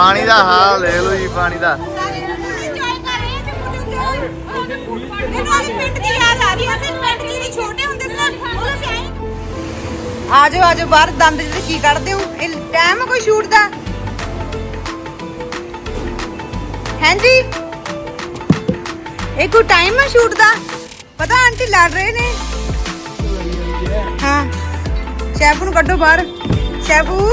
ਪਾਣੀ ਦਾ ਹਾਲ ਲੈ ਲਓ ਜੀ ਪਾਣੀ ਦਾ। ਸਾਰੇ ਇੰਜੋਏ ਕਰ ਰਹੇ ਸੀ ਮੁੰਡੇ ਮੈਨੂੰ ਅੱਜ ਪਿੰਡ ਦੀ ਯਾਦ ਆ ਰਹੀ ਹੈ ਅਸੀਂ ਪਿੰਡ ਦੇ ਜਿਹੜੇ ਛੋਟੇ ਹੁੰਦੇ ਸੀ ਨਾ ਉਦੋਂ ਅਸੀਂ ਆਏ ਆਜੋ ਆਜੋ ਬਾਹਰ ਦੰਦ ਜਿਹੜੇ ਕੀ ਕੱਢਦੇ ਹੋ? ਇਹ ਟਾਈਮ ਕੋਈ ਸ਼ੂਟ ਦਾ? ਹਾਂਜੀ? ਇਹ ਕੋਈ ਟਾਈਮ ਹੈ ਸ਼ੂਟ ਦਾ? ਪਤਾ ਆਂਟੀ ਲੜ ਰਹੇ ਨੇ? ਹਾਂ। ਸ਼ੈਫੂ ਨੂੰ ਕੱਢੋ ਬਾਹਰ। ਸ਼ੈਫੂ?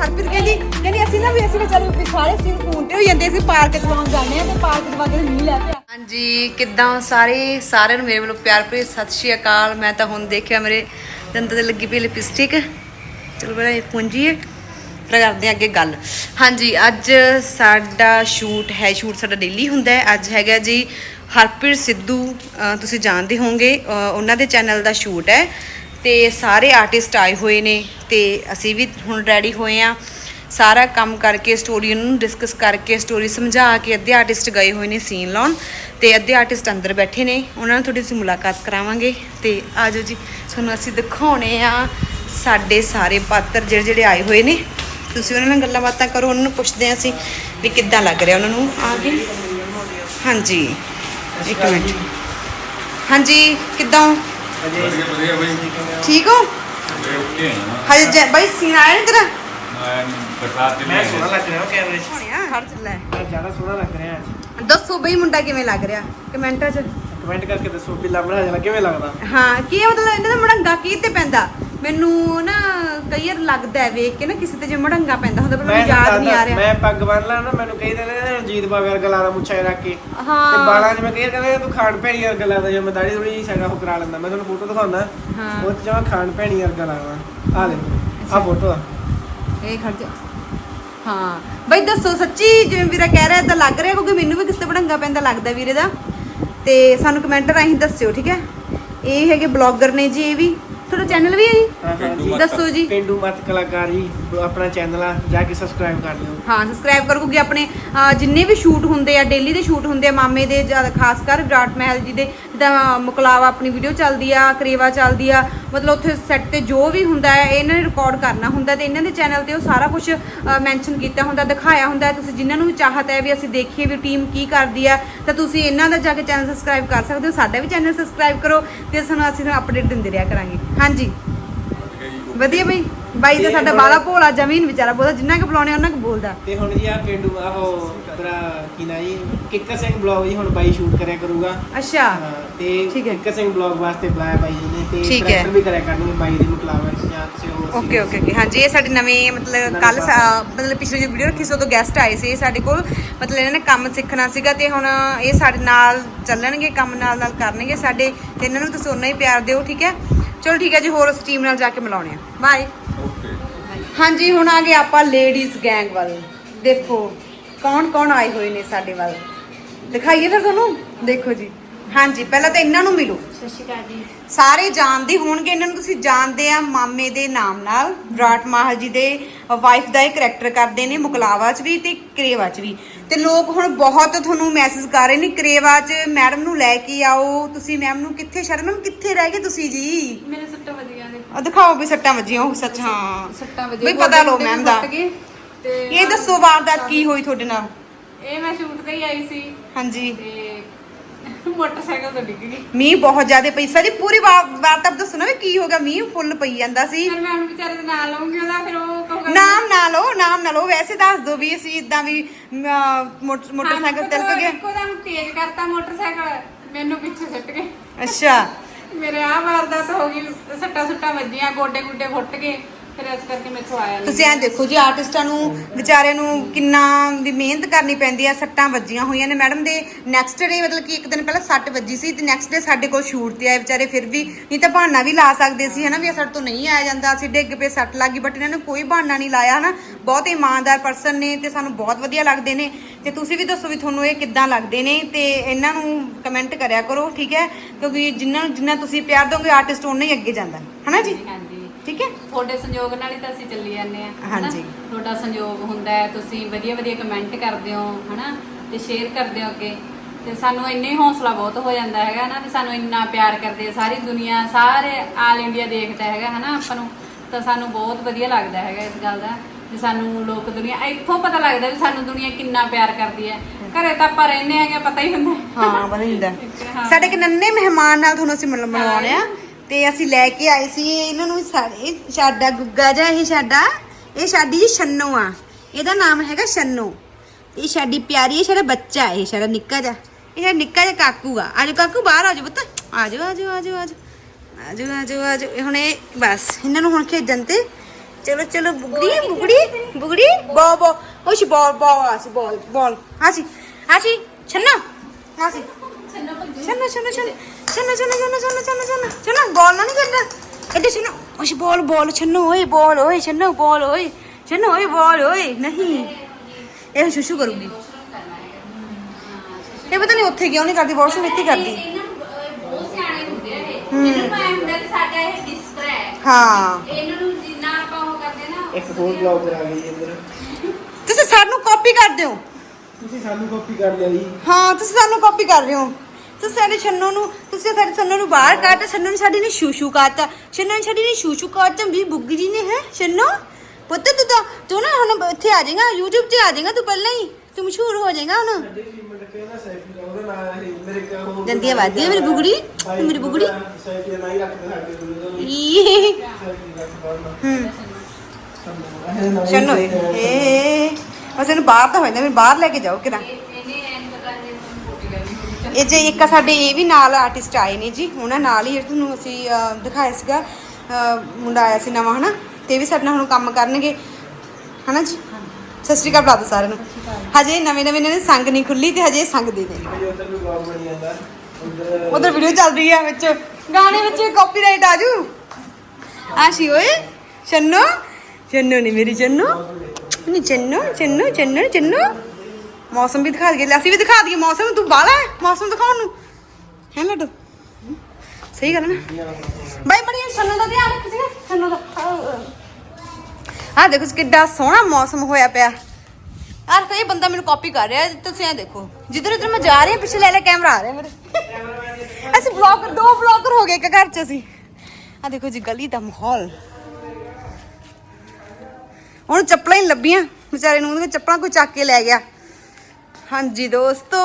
ਹਰਪ੍ਰੀਤ ਕਹਿੰਦੀ ਕਹਿੰਦੀ ਅਸੀਂ ਨਾ ਵੀ ਅਸੀਂ ਵੀ ਚੱਲ ਵੀ ਸਾਰੇ ਸੀਨ ਫੋਨ ਤੇ ਹੋ ਜਾਂਦੇ, ਅਸੀਂ ਪਾਰਕ ਚਲਾਉਣ ਜਾਂਦੇ ਆ ਤੇ ਪਾਰਕ ਚ ਵਾਗੇ ਮੀਂਹ ਲੈ ਪਿਆ ਹਾਂਜੀ, ਕਿੱਦਾਂ ਸਾਰੇ, ਸਾਰਿਆਂ ਨੂੰ ਮੇਰੇ ਵੱਲੋਂ ਪਿਆਰ ਭਰੀ ਸਤਿ ਸ਼੍ਰੀ ਅਕਾਲ। ਮੈਂ ਤਾਂ ਹੁਣ ਦੇਖਿਆ ਮੇਰੇ ਦੰਦ ਤੇ ਲੱਗੀ ਪਈ ਲਿਪਸਟਿਕ ਚਲੋ ਪਹਿਲਾਂ ਇਹ ਪੁੰਜੀਏ ਫਿਰ ਕਰਦੇ ਹਾਂ ਅੱਗੇ ਗੱਲ। ਹਾਂਜੀ, ਅੱਜ ਸਾਡਾ ਸ਼ੂਟ ਹੈ ਸ਼ੂਟ ਸਾਡਾ ਡੇਲੀ ਹੁੰਦਾ ਹੈ। ਅੱਜ ਹੈਗਾ ਜੀ ਹਰਪ੍ਰੀਤ ਸਿੱਧੂ ਤੁਸੀਂ ਜਾਣਦੇ ਹੋਵੋਗੇ ਉਹਨਾਂ ਦੇ ਚੈਨਲ ਦਾ ਸ਼ੂਟ ਹੈ। ਤੇ ਸਾਰੇ ਆਰਟਿਸਟ ਆਏ ਹੋਏ ਨੇ ਤੇ ਅਸੀਂ ਵੀ ਹੁਣ ਰੈਡੀ ਹੋਏ ਆ ਸਾਰਾ ਕੰਮ ਕਰਕੇ ਸਟੋਰੀ ਨੂੰ ਡਿਸਕਸ ਕਰਕੇ ਸਟੋਰੀ ਸਮਝਾ ਕੇ ਅੱਧੇ ਆਰਟਿਸਟ ਗਏ ਹੋਏ ਨੇ ਸੀਨ ਲਾਉਣ ਤੇ ਅੱਧੇ ਆਰਟਿਸਟ ਅੰਦਰ ਬੈਠੇ ਨੇ। ਉਹਨਾਂ ਨਾਲ ਥੋੜੀ ਸੀ ਮੁਲਾਕਾਤ ਕਰਾਵਾਂਗੇ ਤੇ ਆਜੋ ਜੀ, ਤੁਹਾਨੂੰ ਅਸੀਂ ਦਿਖਾਉਣੇ ਆ ਸਾਡੇ ਸਾਰੇ ਪਾਤਰ ਜਿਹੜੇ ਜਿਹੜੇ ਆਏ ਹੋਏ ਨੇ। ਤੁਸੀਂ ਉਹਨਾਂ ਨਾਲ ਗੱਲਾਂ ਬਾਤਾਂ ਕਰੋ, ਉਹਨਾਂ ਨੂੰ ਪੁੱਛਦੇ ਆ ਅਸੀਂ ਵੀ ਕਿੱਦਾਂ ਲੱਗ ਰਿਹਾ ਉਹਨਾਂ ਨੂੰ। ਆ ਕੇ ਹਾਂਜੀ, ਇੱਕ ਮਿੰਟ। ਹਾਂਜੀ, ਕਿੱਦਾਂ? ਵਧੀਆ ਵਧੀਆ ਬਈ। ਠੀਕ ਹੋ? ਓਕੇ ਹਜੇ ਜੈ- ਬਾਈ ਸੀਨ ਆਇਆ ਨਹੀਂ ਤੇਰਾ? ਮੈਂ ਬਰਸਾਤ ਤੇ ਮੈਂ ਸੋਹਣਾ ਲੱਗ ਰਿਹਾ ਕੈਮਰੇ 'ਚ। ਹੋਣਿਆ ਹਰ ਚੱਲਾ ਮੈਂ ਜ਼ਿਆਦਾ ਸੋਹਣਾ ਲੱਗ ਰਿਹਾ। ਅੱਜ ਦੱਸੋ ਬਈ ਮੁੰਡਾ ਕਿਵੇਂ ਲੱਗ ਰਿਹਾ? ਕਮੈਂਟਾਂ 'ਚ। ਕਮੈਂਟ ਕਰਕੇ ਦੱਸੋ ਵੀ ਲੰਬੜਾ ਜਲਾ ਕਿਵੇਂ ਲੱਗਦਾ? ਹਾਂ ਕੀ ਮਤਲਬ ਇਹਨਾਂ ਦਾ ਮੜੰਗਾ ਕੀ ਤੇ ਪੈਂਦਾ? ਮੈਨੂੰ ਨਾ ਕਈ ਵਾਰ ਲੱਗਦਾ ਹੈ ਵੇਖ ਕੇ ਨਾ ਕਿਸੇ ਤੇ ਜੇ ਮੜੰਗਾ ਪੈਂਦਾ ਹੁੰਦਾ ਪਰ ਮੈਨੂੰ ਯਾਦ ਨਹੀਂ ਆ ਰਿਹਾ। ਮੈਂ ਪੱਗ ਬੰਨ ਲਾ ਨਾ ਮੈਨੂੰ ਕਹੀ ਦਿੰਦੇ ਨੇ ਰਣਜੀਤ ਬਾਬੇ ਵਰਗਾ ਲਾਦਾ ਮੁੱਛਾਂ ਜਿਹਾ ਰੱਖ ਕੇ। ਤੇ ਹਾਂ। ਬਾਲਾਂ 'ਚ ਮੈਂ ਕਹੀ ਕਹਿੰਦੇ ਤੂੰ ਖਾਣ ਭੈਣੀ ਵਰਗਾ ਲੱਗਦਾ ਜੇ ਮੈਂ ਦਾੜੀ ਥੋੜੀ ਜਿਹੀ ਸਾਡਾ ਉਹ ਕਰਾ ਲੈਂਦਾ। ਮੈਂ ਤੁਹਾਨੂੰ ਫੋਟੋ ਦਿਖਾਉਂਦਾ ਹਾਂ। ਉਹ 'ਚ ਜਮਾ ਖਾਣ ਭੈਣੀ ਵਰਗਾ ਲੱਗਦਾ। ਆ ਲੈ ਆ ਫੋਟੋ ਆ। ਇਹ ਖੜ ਜਾ। ਹਾਂ। ਬਈ ਦੱਸੋ ਸੱਚੀ ਜਿਵੇਂ ਵੀਰਾ ਕਹਿ ਰਿਹਾ ਤਾਂ ਲੱਗ ਰਿਹਾ ਕਿਉਂਕਿ ਮੈਨੂੰ ਵੀ ਕਿਸੇ ਤੇ ਮੜੰਗਾ ਪੈਂਦਾ ਲੱਗਦਾ ਵੀਰੇ ਦਾ। ਤੇ ਸਾਨੂੰ ਕਮੈਂਟ ਰਾਹੀਂ ਦੱਸਿਓ ਠੀਕ ਹੈ? ਇਹ ਹੈਗੇ ਬਲੌਗਰ ਨੇ ਜੀ ਇਹ ਵੀ। ਤੁਹਾਡਾ ਚੈਨਲ ਵੀ ਹੈ ਜੀ? ਦੱਸੋ ਜੀ। ਪਿੰਡੂ ਮਤ ਕਲਾਕਾਰ ਜੀ ਆਪਣਾ ਚੈਨਲ ਆ ਜਾ ਕੇ ਸਬਸਕ੍ਰਾਈਬ ਕਰ ਲਿਓ। ਹਾਂ ਸਬਸਕ੍ਰਾਈਬ ਕਰੋ ਕਿਉਂਕਿ ਆਪਣੇ ਅਹ, ਜਿੰਨੇ ਵੀ ਸ਼ੂਟ ਹੁੰਦੇ ਆ ਡੇਲੀ ਦੇ ਸ਼ੂਟ ਹੁੰਦੇ ਆ ਮਾਮੇ ਦੇ ਜਾਂ ਖਾਸ ਕਰ ਵਿਰਾਟ ਮਹਿਲ ਜੀ ਦੇ ਜਿੱਦਾਂ ਮੁਕਲਾਵਾ ਆਪਣੀ ਵੀਡੀਓ ਚੱਲਦੀ ਆ ਕਰੇਵਾ ਚੱਲਦੀ ਆ ਮਤਲਬ ਉੱਥੇ ਸੈੱਟ ਤੇ ਜੋ ਵੀ ਹੁੰਦਾ ਹੈ ਇਹਨਾਂ ਨੇ ਰਿਕਾਰਡ ਕਰਨਾ ਹੁੰਦਾ ਤੇ ਇਹਨਾਂ ਦੇ ਚੈਨਲ ਤੇ ਉਹ ਸਾਰਾ ਕੁਝ ਮੈਂਸ਼ਨ ਕੀਤਾ ਹੁੰਦਾ ਦਿਖਾਇਆ ਹੁੰਦਾ। ਤੁਸੀਂ ਜਿਨ੍ਹਾਂ ਨੂੰ ਚਾਹਤ ਹੈ ਵੀ ਅਸੀਂ ਦੇਖੀਏ ਵੀ ਟੀਮ ਕੀ ਕਰਦੀ ਆ ਤਾਂ ਤੁਸੀਂ ਇਹਨਾਂ ਦਾ ਜਾ ਕੇ ਚੈਨਲ ਸਬਸਕ੍ਰਾਈਬ ਕਰ ਸਕਦੇ ਹੋ। ਸਾਡਾ ਵੀ ਚੈਨਲ ਸਬਸਕ੍ਰਾਈਬ ਕਰੋ ਤੇ ਸਾਨੂੰ ਅਸੀਂ ਤੁਹਾਨੂੰ ਅਪਡੇਟ ਦਿੰਦੇ ਰਿਹਾ ਕਰਾਂਗੇ। ਹਾਂਜੀ। ਵਧੀਆ ਬਈ। ਬਾਈ ਤਾਂ ਸਾਡਾ ਬਾਲਾ ਭੋਲਾ ਜ਼ਮੀਨ ਵਿਚਾਰਾ ਬੋਲਦਾ ਜਿੰਨਾ ਕੁ ਬੁਲਾਉਣੇ ਉਹਨਾਂ ਕੁ ਬੋਲਦਾ। ਤੇ ਹੁਣ ਜੀ ਆ ਪਿੰਡੂ ਆਹੋ ਤੇਰਾ ਕੀ ਨਾ ਜੀ? ਕਿੱਕਰ ਸਿੰਘ ਬਲੌਗ ਜੀ ਹੁਣ ਬਾਈ ਸ਼ੂਟ ਕਰਿਆ ਕਰੂਗਾ। ਅੱਛਾ। ਹਾਂ, ਤੇ ਠੀਕ ਹੈ। ਕਿੱਕਰ ਸਿੰਘ ਬਲੌਗ ਵਾਸਤੇ ਬੁਲਾਇਆ ਬਾਈ ਜੀ ਨੇ ਤੇ ਠੀਕ ਹੈ। ਕਰੈਕਟਰ ਵੀ ਕਰਿਆ ਕਰਨਗੇ ਬਾਈ ਦੇ ਮੁਕਲਾਵਾ ਜਾਂ ਕਿਸੇ ਹੋਰ ਓਕੇ ਓਕੇ ਓਕੇ। ਹਾਂਜੀ ਇਹ ਸਾਡੇ ਨਵੇਂ ਮਤਲਬ ਕੱਲ। ਮਤਲਬ ਪਿਛਲੀ ਜੋ ਵੀਡੀਓ ਰੱਖੀ ਸੀ ਉਦੋਂ ਗੈਸਟ ਆਏ ਸੀ ਸਾਡੇ ਕੋਲ। ਮਤਲਬ ਇਹਨਾਂ ਨੇ ਕੰਮ ਸਿੱਖਣਾ ਸੀਗਾ ਤੇ ਹੁਣ ਇਹ ਸਾਡੇ ਨਾਲ ਚੱਲਣਗੇ ਕੰਮ ਨਾਲ ਨਾਲ ਕਰਨਗੇ ਸਾਡੇ। ਤੇ ਇਹਨਾਂ ਨੂੰ ਤੁਸੀਂ ਉਨਾ ਹੀ ਪਿਆਰ ਦਿਓ ਠੀਕ ਹੈ? ਚਲੋ ਠੀਕ ਹੈ ਜੀ ਹੋਰ ਉਸ ਟੀਮ ਨਾਲ ਜਾ ਕੇ ਮਿਲਾਉਣੇ ਆ। ਬਾਏ ਹਾਂਜੀ ਹੁਣ ਆ ਗਏ ਆਪਾਂ ਲੇਡੀਜ਼ ਗੈਂਗ ਵੱਲ। ਦੇਖੋ ਕੌਣ ਕੌਣ ਆਏ ਹੋਏ ਨੇ ਸਾਡੇ ਵੱਲ? ਦਿਖਾਈਏ ਫਿਰ ਤੁਹਾਨੂੰ? ਦੇਖੋ ਜੀ। ਹਾਂਜੀ ਪਹਿਲਾਂ ਤਾਂ ਇਹਨਾਂ ਨੂੰ ਮਿਲੋ। ਸਤਿ ਸ਼੍ਰੀ ਅਕਾਲ ਜੀ। ਸਾਰੇ ਜਾਣਦੇ ਹੋਣਗੇ ਇਹਨਾਂ ਨੂੰ ਤੁਸੀਂ ਜਾਣਦੇ ਆ ਮਾਮੇ ਦੇ ਨਾਮ ਨਾਲ। ਵਿਰਾਟ ਮਾਹਲ ਜੀ ਦੇ ਵਾਈਫ ਦਾ ਇਹ ਕਰੈਕਟਰ ਕਰਦੇ ਨੇ ਮੁਕਲਾਵਾ 'ਚ ਵੀ ਤੇ ਕਰੇਵਾ 'ਚ ਵੀ। ਤੇ ਲੋਕ ਹੁਣ ਬਹੁਤ ਤੁਹਾਨੂੰ ਮੈਸੇਜ ਕਰ ਰਹੇ ਨੇ ਕਰੇਵਾ 'ਚ ਮੈਡਮ ਨੂੰ ਲੈ ਕੇ ਆਓ। ਤੁਸੀਂ ਮੈਮ ਨੂੰ ਕਿੱਥੇ ਸ਼ਰਮਨ ਕਿੱਥੇ ਰਹਿ ਗਏ ਤੁਸੀਂ ਜੀ? ਮੇਰੇ ਸੱਟਾਂ ਵਧੀਆ। ਨੇ ਆ ਦਿਖਾਓ ਵੀ ਸੱਟਾਂ ਵੱਜੀਆਂ ਉਹ ਸੱਚ ਹਾਂ। ਸੱਟਾਂ ਵੀ ਵਧੀਆ ਪਤਾ ਲਓ ਮੈਮ ਵੀ ਦਾ। ਤੇ ਇਹ ਦੱਸੋ ਵਾਰਦਾਤ ਕੀ ਹੋਈ ਤੁਹਾਡੇ ਨਾਲ? ਇਹ ਮੈਂ ਸ਼ੂਟ ਤੇ ਹੀ ਆਈ ਸੀ। ਹਾਂਜੀ। ਤੇ ਮੋਟਰਸਾਈਕਲ ਤੋਂ ਡਿੱਗ ਗਈ। ਮੀਂਹ ਬਹੁਤ ਜ਼ਿਆਦਾ ਪਈ। ਜੀ ਪੂਰੀ ਵਾ- ਵਾਰਦਾਤ ਦੱਸੋ ਨਾ ਵੀ ਕੀ ਹੋ ਗਿਆ? ਮੀਂਹ ਫੁੱਲ ਪਈ ਜਾਂਦਾ ਸੀ। ਫਿਰ ਮੈਂ ਹੁਣ ਵਿਚਾਰੇ ਦੇ ਨਾਲ ਲਾਉਂਗੀ ਉਹਦਾ ਫਿਰ ਉਹ ਕਹੂਗਾ ਨਾਮ ਨਾ ਲਓ ਨਾਮ ਨਾ ਲਓ। ਵੈਸੇ ਦੱਸ ਦਿਓ ਵੀ ਅਸੀਂ ਇਦਾਂ ਵੀ ਅਮ, ਮੋਟਰ- ਮੋਟਰਸਾਈਕਲ ਤਿਲਕ ਗਿਆ ਇੱਕੋ ਦਮ ਤੇਜ਼ ਕਰਤਾ ਮੋਟਰਸਾਈਕਲ। ਮੈਨੂੰ ਪਿੱਛੇ ਸੁੱਟ ਗਏ। ਅੱਛਾ। ਮੇਰੇ ਆ ਵਾਰਦਾਤ ਹੋ ਗਈ ਸੱਟਾਂ ਸੁੱਟਾਂ ਵੱਜੀਆਂ ਗੋਡੇ ਗੁੱਡੇ ਫੁੱਟ ਗਏ। ਫਿਰ ਇਸ ਕਰਕੇ ਮੈਥੋਂ ਆਇਆ ਨਹੀਂ। ਤੁਸੀਂ ਐਂ ਦੇਖੋ ਜੀ ਆਰਟਿਸਟਾਂ ਨੂੰ ਵਿਚਾਰੇ ਨੂੰ ਕਿੰਨਾ ਵੀ ਮਿਹਨਤ ਕਰਨੀ ਪੈਂਦੀ ਆ ਸੱਟਾਂ ਵੱਜੀਆਂ ਹੋਈਆਂ ਨੇ। ਮੈਡਮ ਦੇ ਨੈਕਸਟ ਡੇ ਮਤਲਬ ਕਿ ਇੱਕ ਦਿਨ ਪਹਿਲਾਂ ਸੱਟ ਵੱਜੀ ਸੀ ਤੇ ਨੈਕਸਟ ਡੇ ਸਾਡੇ ਕੋਲ ਸ਼ੂਟ ਤੇ ਆਏ ਵਿਚਾਰੇ ਫਿਰ ਵੀ ਨਹੀਂ ਤਾਂ ਬਹਾਨਾ ਵੀ ਲਾ ਸਕਦੇ ਸੀ ਹਨਾ ਵੀ ਇਹ ਸਾਡੇ ਤੋਂ ਨਹੀਂ ਆਇਆ ਜਾਂਦਾ ਅਸੀਂ ਡਿੱਗ ਪਏ ਸੱਟ ਲੱਗੀ ਬਟ ਇਹਨਾਂ ਨੇ ਕੋਈ ਬਹਾਨਾ ਨਹੀਂ ਲਾਇਆ ਹਨਾ। ਬਹੁਤ ਇਮਾਨਦਾਰ ਪਰਸਨ ਨੇ ਤੇ ਸਾਨੂੰ ਬਹੁਤ ਵਧੀਆ ਲੱਗਦੇ ਨੇ। ਤੇ ਤੁਸੀਂ ਵੀ ਦੱਸੋ ਵੀ ਤੁਹਾਨੂੰ ਇਹ ਕਿੱਦਾਂ ਲੱਗਦੇ ਨੇ ਤੇ ਇਹਨਾਂ ਨੂੰ ਕਮੈਂਟ ਕਰਿਆ ਕਰੋ ਠੀਕ ਹੈ? ਕਿਉਂਕਿ ਜਿੰਨਾ ਜਿੰਨਾ ਤੁਸੀਂ ਪਿਆਰ ਦੋਗੇ ਆਰਟਿਸਟ ਉਹਨਾਂ ਹੀ ਅੱਗੇ ਜਾਂਦਾ ਹਨਾ ਜੀ? ਹਾਂਜੀ। ਠੀਕ ਹੈ? ਤੁਹਾਡੇ ਸੰਯੋਗ ਨਾਲ ਹੀ ਤਾਂ ਅਸੀਂ ਚੱਲੀ ਜਾਂਦੇ ਆ ਹਾਂਜੀ। ਤੁਹਾਡਾ ਸੰਯੋਗ ਹੁੰਦਾ ਹੈ ਤੁਸੀਂ ਵਧੀਆ ਵਧੀਆ ਕਮੈਂਟ ਕਰਦੇ ਹੋ ਹਨਾ? ਤੇ ਸ਼ੇਅਰ ਕਰਦੇ ਹੋ ਅੱਗੇ। ਤੇ ਸਾਨੂੰ ਇੰਨੇ ਹੌਸਲਾ ਬਹੁਤ ਹੋ ਜਾਂਦਾ ਹੈਗਾ ਨਾ ਵੀ ਸਾਨੂੰ ਇੰਨਾ ਪਿਆਰ ਕਰਦੇ ਆ। ਸਾਰੀ ਦੁਨੀਆ ਸਾਰੇ ਆਲ ਇੰਡੀਆ ਦੇਖਦਾ ਹੈਗਾ ਹਨਾ? ਆਪਾਂ ਨੂੰ ਤਾਂ ਸਾਨੂੰ ਬਹੁਤ ਵਧੀਆ ਲੱਗਦਾ ਹੈਗਾ ਇਸ ਗੱਲ ਦਾ ਵੀ ਸਾਨੂੰ ਲੋਕ ਦੁਨੀਆ ਇੱਥੋਂ ਪਤਾ ਲੱਗਦਾ ਵੀ ਸਾਨੂੰ ਦੁਨੀਆ ਕਿੰਨਾ ਪਿਆਰ ਕਰਦੀ ਹੈ। ਘਰੇ ਤਾਂ ਆਪਾਂ ਰਹਿੰਦੇ ਆਂਗੇ ਪਤਾ ਹੀ ਹੁੰਦਾ। ਹਾਂ ਹੁੰਦਾ। ਹਾਂ। ਸਾਡੇ ਇੱਕ ਨੰਨੇ ਮਹਿਮਾਨ ਨਾਲ ਤੁਹਾਨੂੰ ਅਸੀਂ ਮਿਲ ਮਿਲਵਾਉਣੇ ਆ ਤੇ ਅਸੀਂ ਲੈ ਕੇ ਆਏ ਸੀ, ਇਹਨਾਂ ਨੂੰ ਸਾਡੇ ਸਾਡਾ ਗੁੱਗਾ ਜਿਹਾ ਇਹ ਸਾਡਾ, ਇਹ ਸਾਡੀ ਛੰਨੋ ਆ। ਇਹਦਾ ਨਾਮ ਹੈਗਾ ਛੰਨੋ। ਇਹ ਸਾਡੀ ਪਿਆਰੀ, ਇਹ ਸਾਡਾ ਬੱਚਾ ਹੈ ਇਹ ਸਾਡਾ ਨਿੱਕਾ ਜਿਹਾ। ਇਹ ਸਾਡਾ ਨਿੱਕਾ ਜਿਹਾ ਕਾਕੂ ਆ। ਆਜੋ ਕਾਕੂ, ਬਾਹਰ ਆਜੋ ਪੁੱਤ। ਆਜੋ ਆਜੋ ਆਜੋ ਆਜੋ। ਆਜੋ ਆਜੋ ਆਜੋ। ਹੁਣ ਇਹ ਬਸ, ਇਹਨਾਂ ਨੂੰ ਹੁਣ ਖੇਡਣ ਤੇ। ਚਲੋ ਚਲੋ, ਬੁਗੜੀ ਬੁਗੜੀ ਬੁਗੜੀ। ਬੋ ਬੋ। ਉਹ ਬੋਲ ਬੋਲ ਆ ਬੋਲ ਬੋਲ। ਆ ਸੀ ਆ ਸੀ, ਛੰਨੋ। ਸੀ। ਛੰਨੋ ਛੰਨੋ ਛੰਨੋ ਛੰਨੋ ਛੰਨੋ ਛੰਨੋ ਛੰਨੋ ਛੰਨੋ ਬੋਲ ਨਾ ਨਹੀਂ ਕਰਨਾ ਇੱਧਰ ਛੰਨੋ ਉਹ ਸੀ ਬੋਲ ਬੋਲ ਛੰਨੋ ਓਏ ਬੋਲ ਓਏ ਛੰਨੋ ਬੋਲ ਓਏ ਛੰਨੋ ਓਏ ਬੋਲ ਓਏ ਨਹੀਂ ਇਹ ਸ਼ੁਸ਼ੂ ਕਰੂਗੀ ਇਹ ਪਤਾ ਨਹੀਂ ਉੱਥੇ ਕਿਉਂ ਨਹੀਂ ਕਰਦੀ ਵਾਸ਼ਰੂਮ ਇੱਥੇ ਕਰਦੀ ਬਹੁਤ ਸਿਆਣੇ ਹੁੰਦੇ ਆ ਇਹ ਇਹਨਾਂ ਨੂੰ ਐਂ ਹੁੰਦਾ ਕਿ ਸਾਡਾ ਇਹ ਬਿਸਤਰਾ ਹੈ ਹਾਂ ਇਹਨਾਂ ਨੂੰ ਜਿੰਨਾ ਆਪਾਂ ਉਹ ਕਰਦੇ ਨਾ ਇੱਕ ਹੋਰ ਬਲੌਗਰ ਆ ਗਈ ਇੱਧਰ ਤੁਸੀਂ ਸਾਨੂੰ ਕਾਪੀ ਕਰਦੇ ਹੋ ਤੁਸੀਂ ਸਾਨੂੰ ਕਾਪੀ ਕਰ ਲਿਆ ਜੀ ਹਾਂ ਤੁਸੀਂ ਸਾਨੂੰ ਕਾਪੀ ਕਰ ਰਹੇ ਹੋ ਤੁਸੀਂ ਸਾਡੇ ਛੰਨੋ ਨੂੰ ਤੁਸੀਂ ਸਾਡੇ ਛੰਨੋ ਨੂੰ ਬਾਹਰ ਕੱਢਤਾ ਛੰਨੋ ਨੇ ਸਾਡੀ ਨੇ ਸ਼ੂਸ਼ੂ ਕਾਤਾ ਛੰਨੋ ਨੇ ਸਾਡੀ ਨੇ ਸ਼ੂਸ਼ੂ ਕਾਤਾ ਵੀ ਬੁੱਗੀ ਜੀ ਨੇ ਹੈ ਛੰਨੋ? ਪੁੱਤ ਤੂੰ ਤਾਂ ਤੂੰ ਨਾ ਹੁਣ ਇੱਥੇ ਆ ਜਾਏਗਾ YouTube ਤੇ ਆ ਜਾਏਗਾ ਤੂੰ ਪਹਿਲਾਂ ਹੀ। ਤੂੰ ਮਸ਼ਹੂਰ ਹੋ ਜਾਏਗਾ ਹੁਣ। ਸਾਡੇ ਫੀਮੇਲ ਰੱਖਿਆ ਨਾ ਸੈਫੀ ਦਾ ਉਹਦਾ ਨਾਮ ਹੈ ਮੇਰੇ ਬੁਗੜੀ ਤੂੰ ਮੇਰੀ ਬੁਗੜੀ। ਸੈਫੀ ਨਹੀਂ ਰੱਖਦੇ ਸਾਡੇ ਕੋਲ ਹੂੰ। ਨਾ ਛੰਨੋ ਏ ਇਹਨੂੰ ਬਾਹਰ ਤਾਂ ਹੋ ਜਾਂਦਾ ਮੈਨੂੰ ਬਾਹਰ ਲੈ ਕੇ ਜਾਓ ਕਿਰਾ ਇਹਨੇ ਐਂ ਪਤਾ ਨਹੀਂ ਫੋਟੋ ਕਰਨੀ ਇਹ ਜੇ ਇੱਕ ਸਾਡੇ ਇਹ ਵੀ ਨਾਲ ਆਰਟਿਸਟ ਆਏ ਨੇ ਜੀ ਉਹਨਾਂ ਨਾਲ ਹੀ ਤੁਹਾਨੂੰ ਅਸੀਂ ਦਿਖਾਇਆ ਸੀਗਾ ਮੁੰਡਾ ਆਇਆ ਸੀ ਨਵਾਂ ਹਨਾ? ਤੇ ਵੀ ਸਾਡੇ ਨਾਲ ਹੁਣ ਕੰਮ ਕਰਨਗੇ। ਹਨਾ ਜੀ? ਸਤਿ ਸ਼੍ਰੀ ਅਕਾਲ ਬੁਲਾ ਸਾਰਿਆਂ ਨੂੰ। ਹਜੇ ਨਵੇਂ ਨਵੇਂ ਦੀ ਸੰਗ ਨਹੀਂ ਖੁੱਲੀ ਤੇ ਹਜੇ ਨੇ। ਬਣੀ ਜਾਂਦਾ। ਉੱਧਰ ਉਧਰ ਵੀਡੀਓ ਚੱਲ ਰਹੀ ਹੈ ਵਿੱਚ। ਗਾਣੇ ਵਿੱਚ ਕਾਪੀਰਾਈਟ ਆ ਜੂ। ਆਸ਼ੀ ਓਏ ਚੰਨੋ। ਚੰਨੋ ਨਹੀਂ ਮੇਰੀ ਚੰਨੋ। ਨਹੀਂ ਚੰਨੋ ਚੰਨੋ ਚੰਨੋ ਚੰਨੋ। ਮੌਸਮ ਵੀ ਦਿਖਾ ਦਈਏ, ਲੈ ਅਸੀਂ ਵੀ ਦਿਖਾ ਦਈਏ ਮੌਸਮ, ਤੂੰ ਬਾਲਾ ਹੈ ਮੌਸਮ ਦਿਖਾਉਣ ਨੂੰ। ਹੈ ਲੱਡੂ? ਸਹੀ ਗੱਲ ਨਾ? ਬਾਈ ਬੜੀ ਚੰਨੋ ਦਾ ਧਿਆਨ ਰੱਖ ਜੀ ਚੰਨੋ ਦਾ। ਆ ਦੇਖੋ ਕਿੱਡਾ ਸੋਹਣਾ ਮੌਸਮ ਹੋਇਆ ਪਿਆ। ਯਾਰ ਕੋਈ ਬੰਦਾ ਮੈਨੂੰ ਕਾਪੀ ਕਰ ਰਿਹਾ, ਤੁਸੀਂ ਇਹ ਦੇਖੋ। ਜਿੱਧਰ ਉਧਰ ਮੈਂ ਜਾ ਰਹੀ ਹਾਂ, ਪਿੱਛੇ ਲੈ ਲੈ ਕੈਮਰਾ ਆ ਰਿਹਾ ਮੇਰੇ। ਅਸੀਂ ਬਲੌਗਰ ਦੋ ਬਲੌਗਰ ਹੋ ਗਏ ਇੱਕ ਘਰ ਚ ਅਸੀਂ। ਆ ਦੇਖੋ ਜੀ, ਗਲੀ ਦਾ ਮਾਹੌਲ। ਹੁਣ ਚੱਪਲਾਂ ਹੀ ਲੱਭੀਆਂ। ਵਿਚਾਰੇ ਨੂੰ ਉਹਦੀਆਂ ਚੱਪਲਾਂ ਕੋਈ ਚੱਕ ਕੇ ਲੈ ਗਿਆ। ਹਾਂਜੀ ਦੋਸਤੋ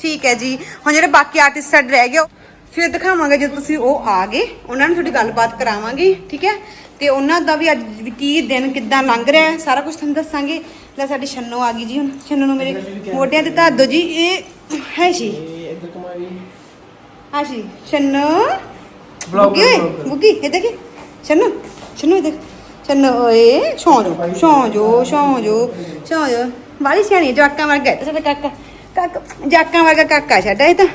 ਠੀਕ ਹੈ ਜੀ। ਹੁਣ ਜਿਹੜੇ ਬਾਕੀ ਆਰਟਿਸਟ ਸਾਡੇ ਰਹਿ ਗਏ ਫਿਰ ਦਿਖਾਵਾਂਗੇ ਜਦੋਂ ਤੁਸੀਂ ਉਹ ਆ ਗਏ। ਉਹਨਾਂ ਨੂੰ ਤੁਹਾਡੀ ਗੱਲਬਾਤ ਕਰਾਵਾਂਗੇ ਠੀਕ ਹੈ? ਤੇ ਉਹਨਾਂ ਦਾ ਵੀ ਅੱਜ ਕੀ ਦਿਨ ਕਿੱਦਾਂ ਲੰਘ ਰਿਹਾ ਹੈ ਸਾਰਾ ਕੁਝ ਤੁਹਾਨੂੰ ਦੱਸਾਂਗੇ। ਲੈ ਸਾਡੀ ਛੰਨੋ ਆ ਗਈ ਜੀ ਹੁਣ। ਛੰਨੋ ਨੂੰ ਮੇਰੇ ਮੋਢਿਆਂ ਤੇ ਧਰ ਦਿਓ ਜੀ। ਇਹ ਹੈ ਜੀ। ਇੱਧਰ ਕਮਾਈ ਹਾਂ ਜੀ ਛੰਨੋ। ਬੁੱਗੀ। ਬੁੱਗੀ ਇਹ ਦੇਖੀ। ਛੰਨੋ ਛੰਨੋ ਇਹ ਦੇਖ। ਛੰਨੋ ਓਏ ਸੌਂ ਜੋ ਸੌਂ ਜੋ ਸੌਂ ਜੋ ਸੌਂ ਜੋ। ਬਾਲੀ ਸਿਆਣੀ ਜਵਾਕਾਂ ਵਰਗਾ ਹੈ। ਤੇ ਸਾਡਾ ਕਾਕਾ ਕਾਕਾ, ਜਵਾਕਾਂ ਵਰਗਾ ਕਾਕਾ ਸਾਡਾ ਇਹ ਤਾਂ।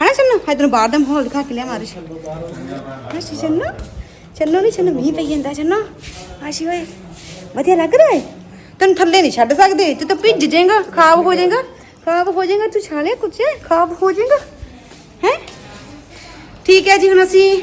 ਹਨਾ ਛੰਨੋ ਹੈ ਤੈਨੂੰ ਬਾਹਰ ਦਾ ਮਾਹੌਲ ਦਿਖਾ ਕੇ ਲਿਆ ਮਾਰੇ ਹਾਂ ਜੀ ਛੰਨੋ ਨਹੀਂ ਛੰਨੋ ਮੀਂਹ ਪਈ ਜਾਂਦਾ ਛੰਨੋ ਆਸ਼ੀ ਓਏ, ਵਧੀਆ ਲੱਗ ਰਿਹਾ ਹੈ ਤੈਨੂੰ ਥੱਲੇ ਨਹੀਂ ਛੱਡ ਸਕਦੇ ਤੂੰ ਤਾਂ ਭਿੱਜ ਜਾਏਗਾ, ਖਾਬ ਹੋ ਜਾਏਗਾ। ਖਾਬ ਹੋ ਜਾਏਗਾ, ਤੂੰ ਛਾਲੇ ਕੁਛ ਖਾਬ ਹੋ ਜਾਏਗਾ। ਹੈ? ਠੀਕ ਹੈ ਜੀ, ਹੁਣ ਅਸੀਂ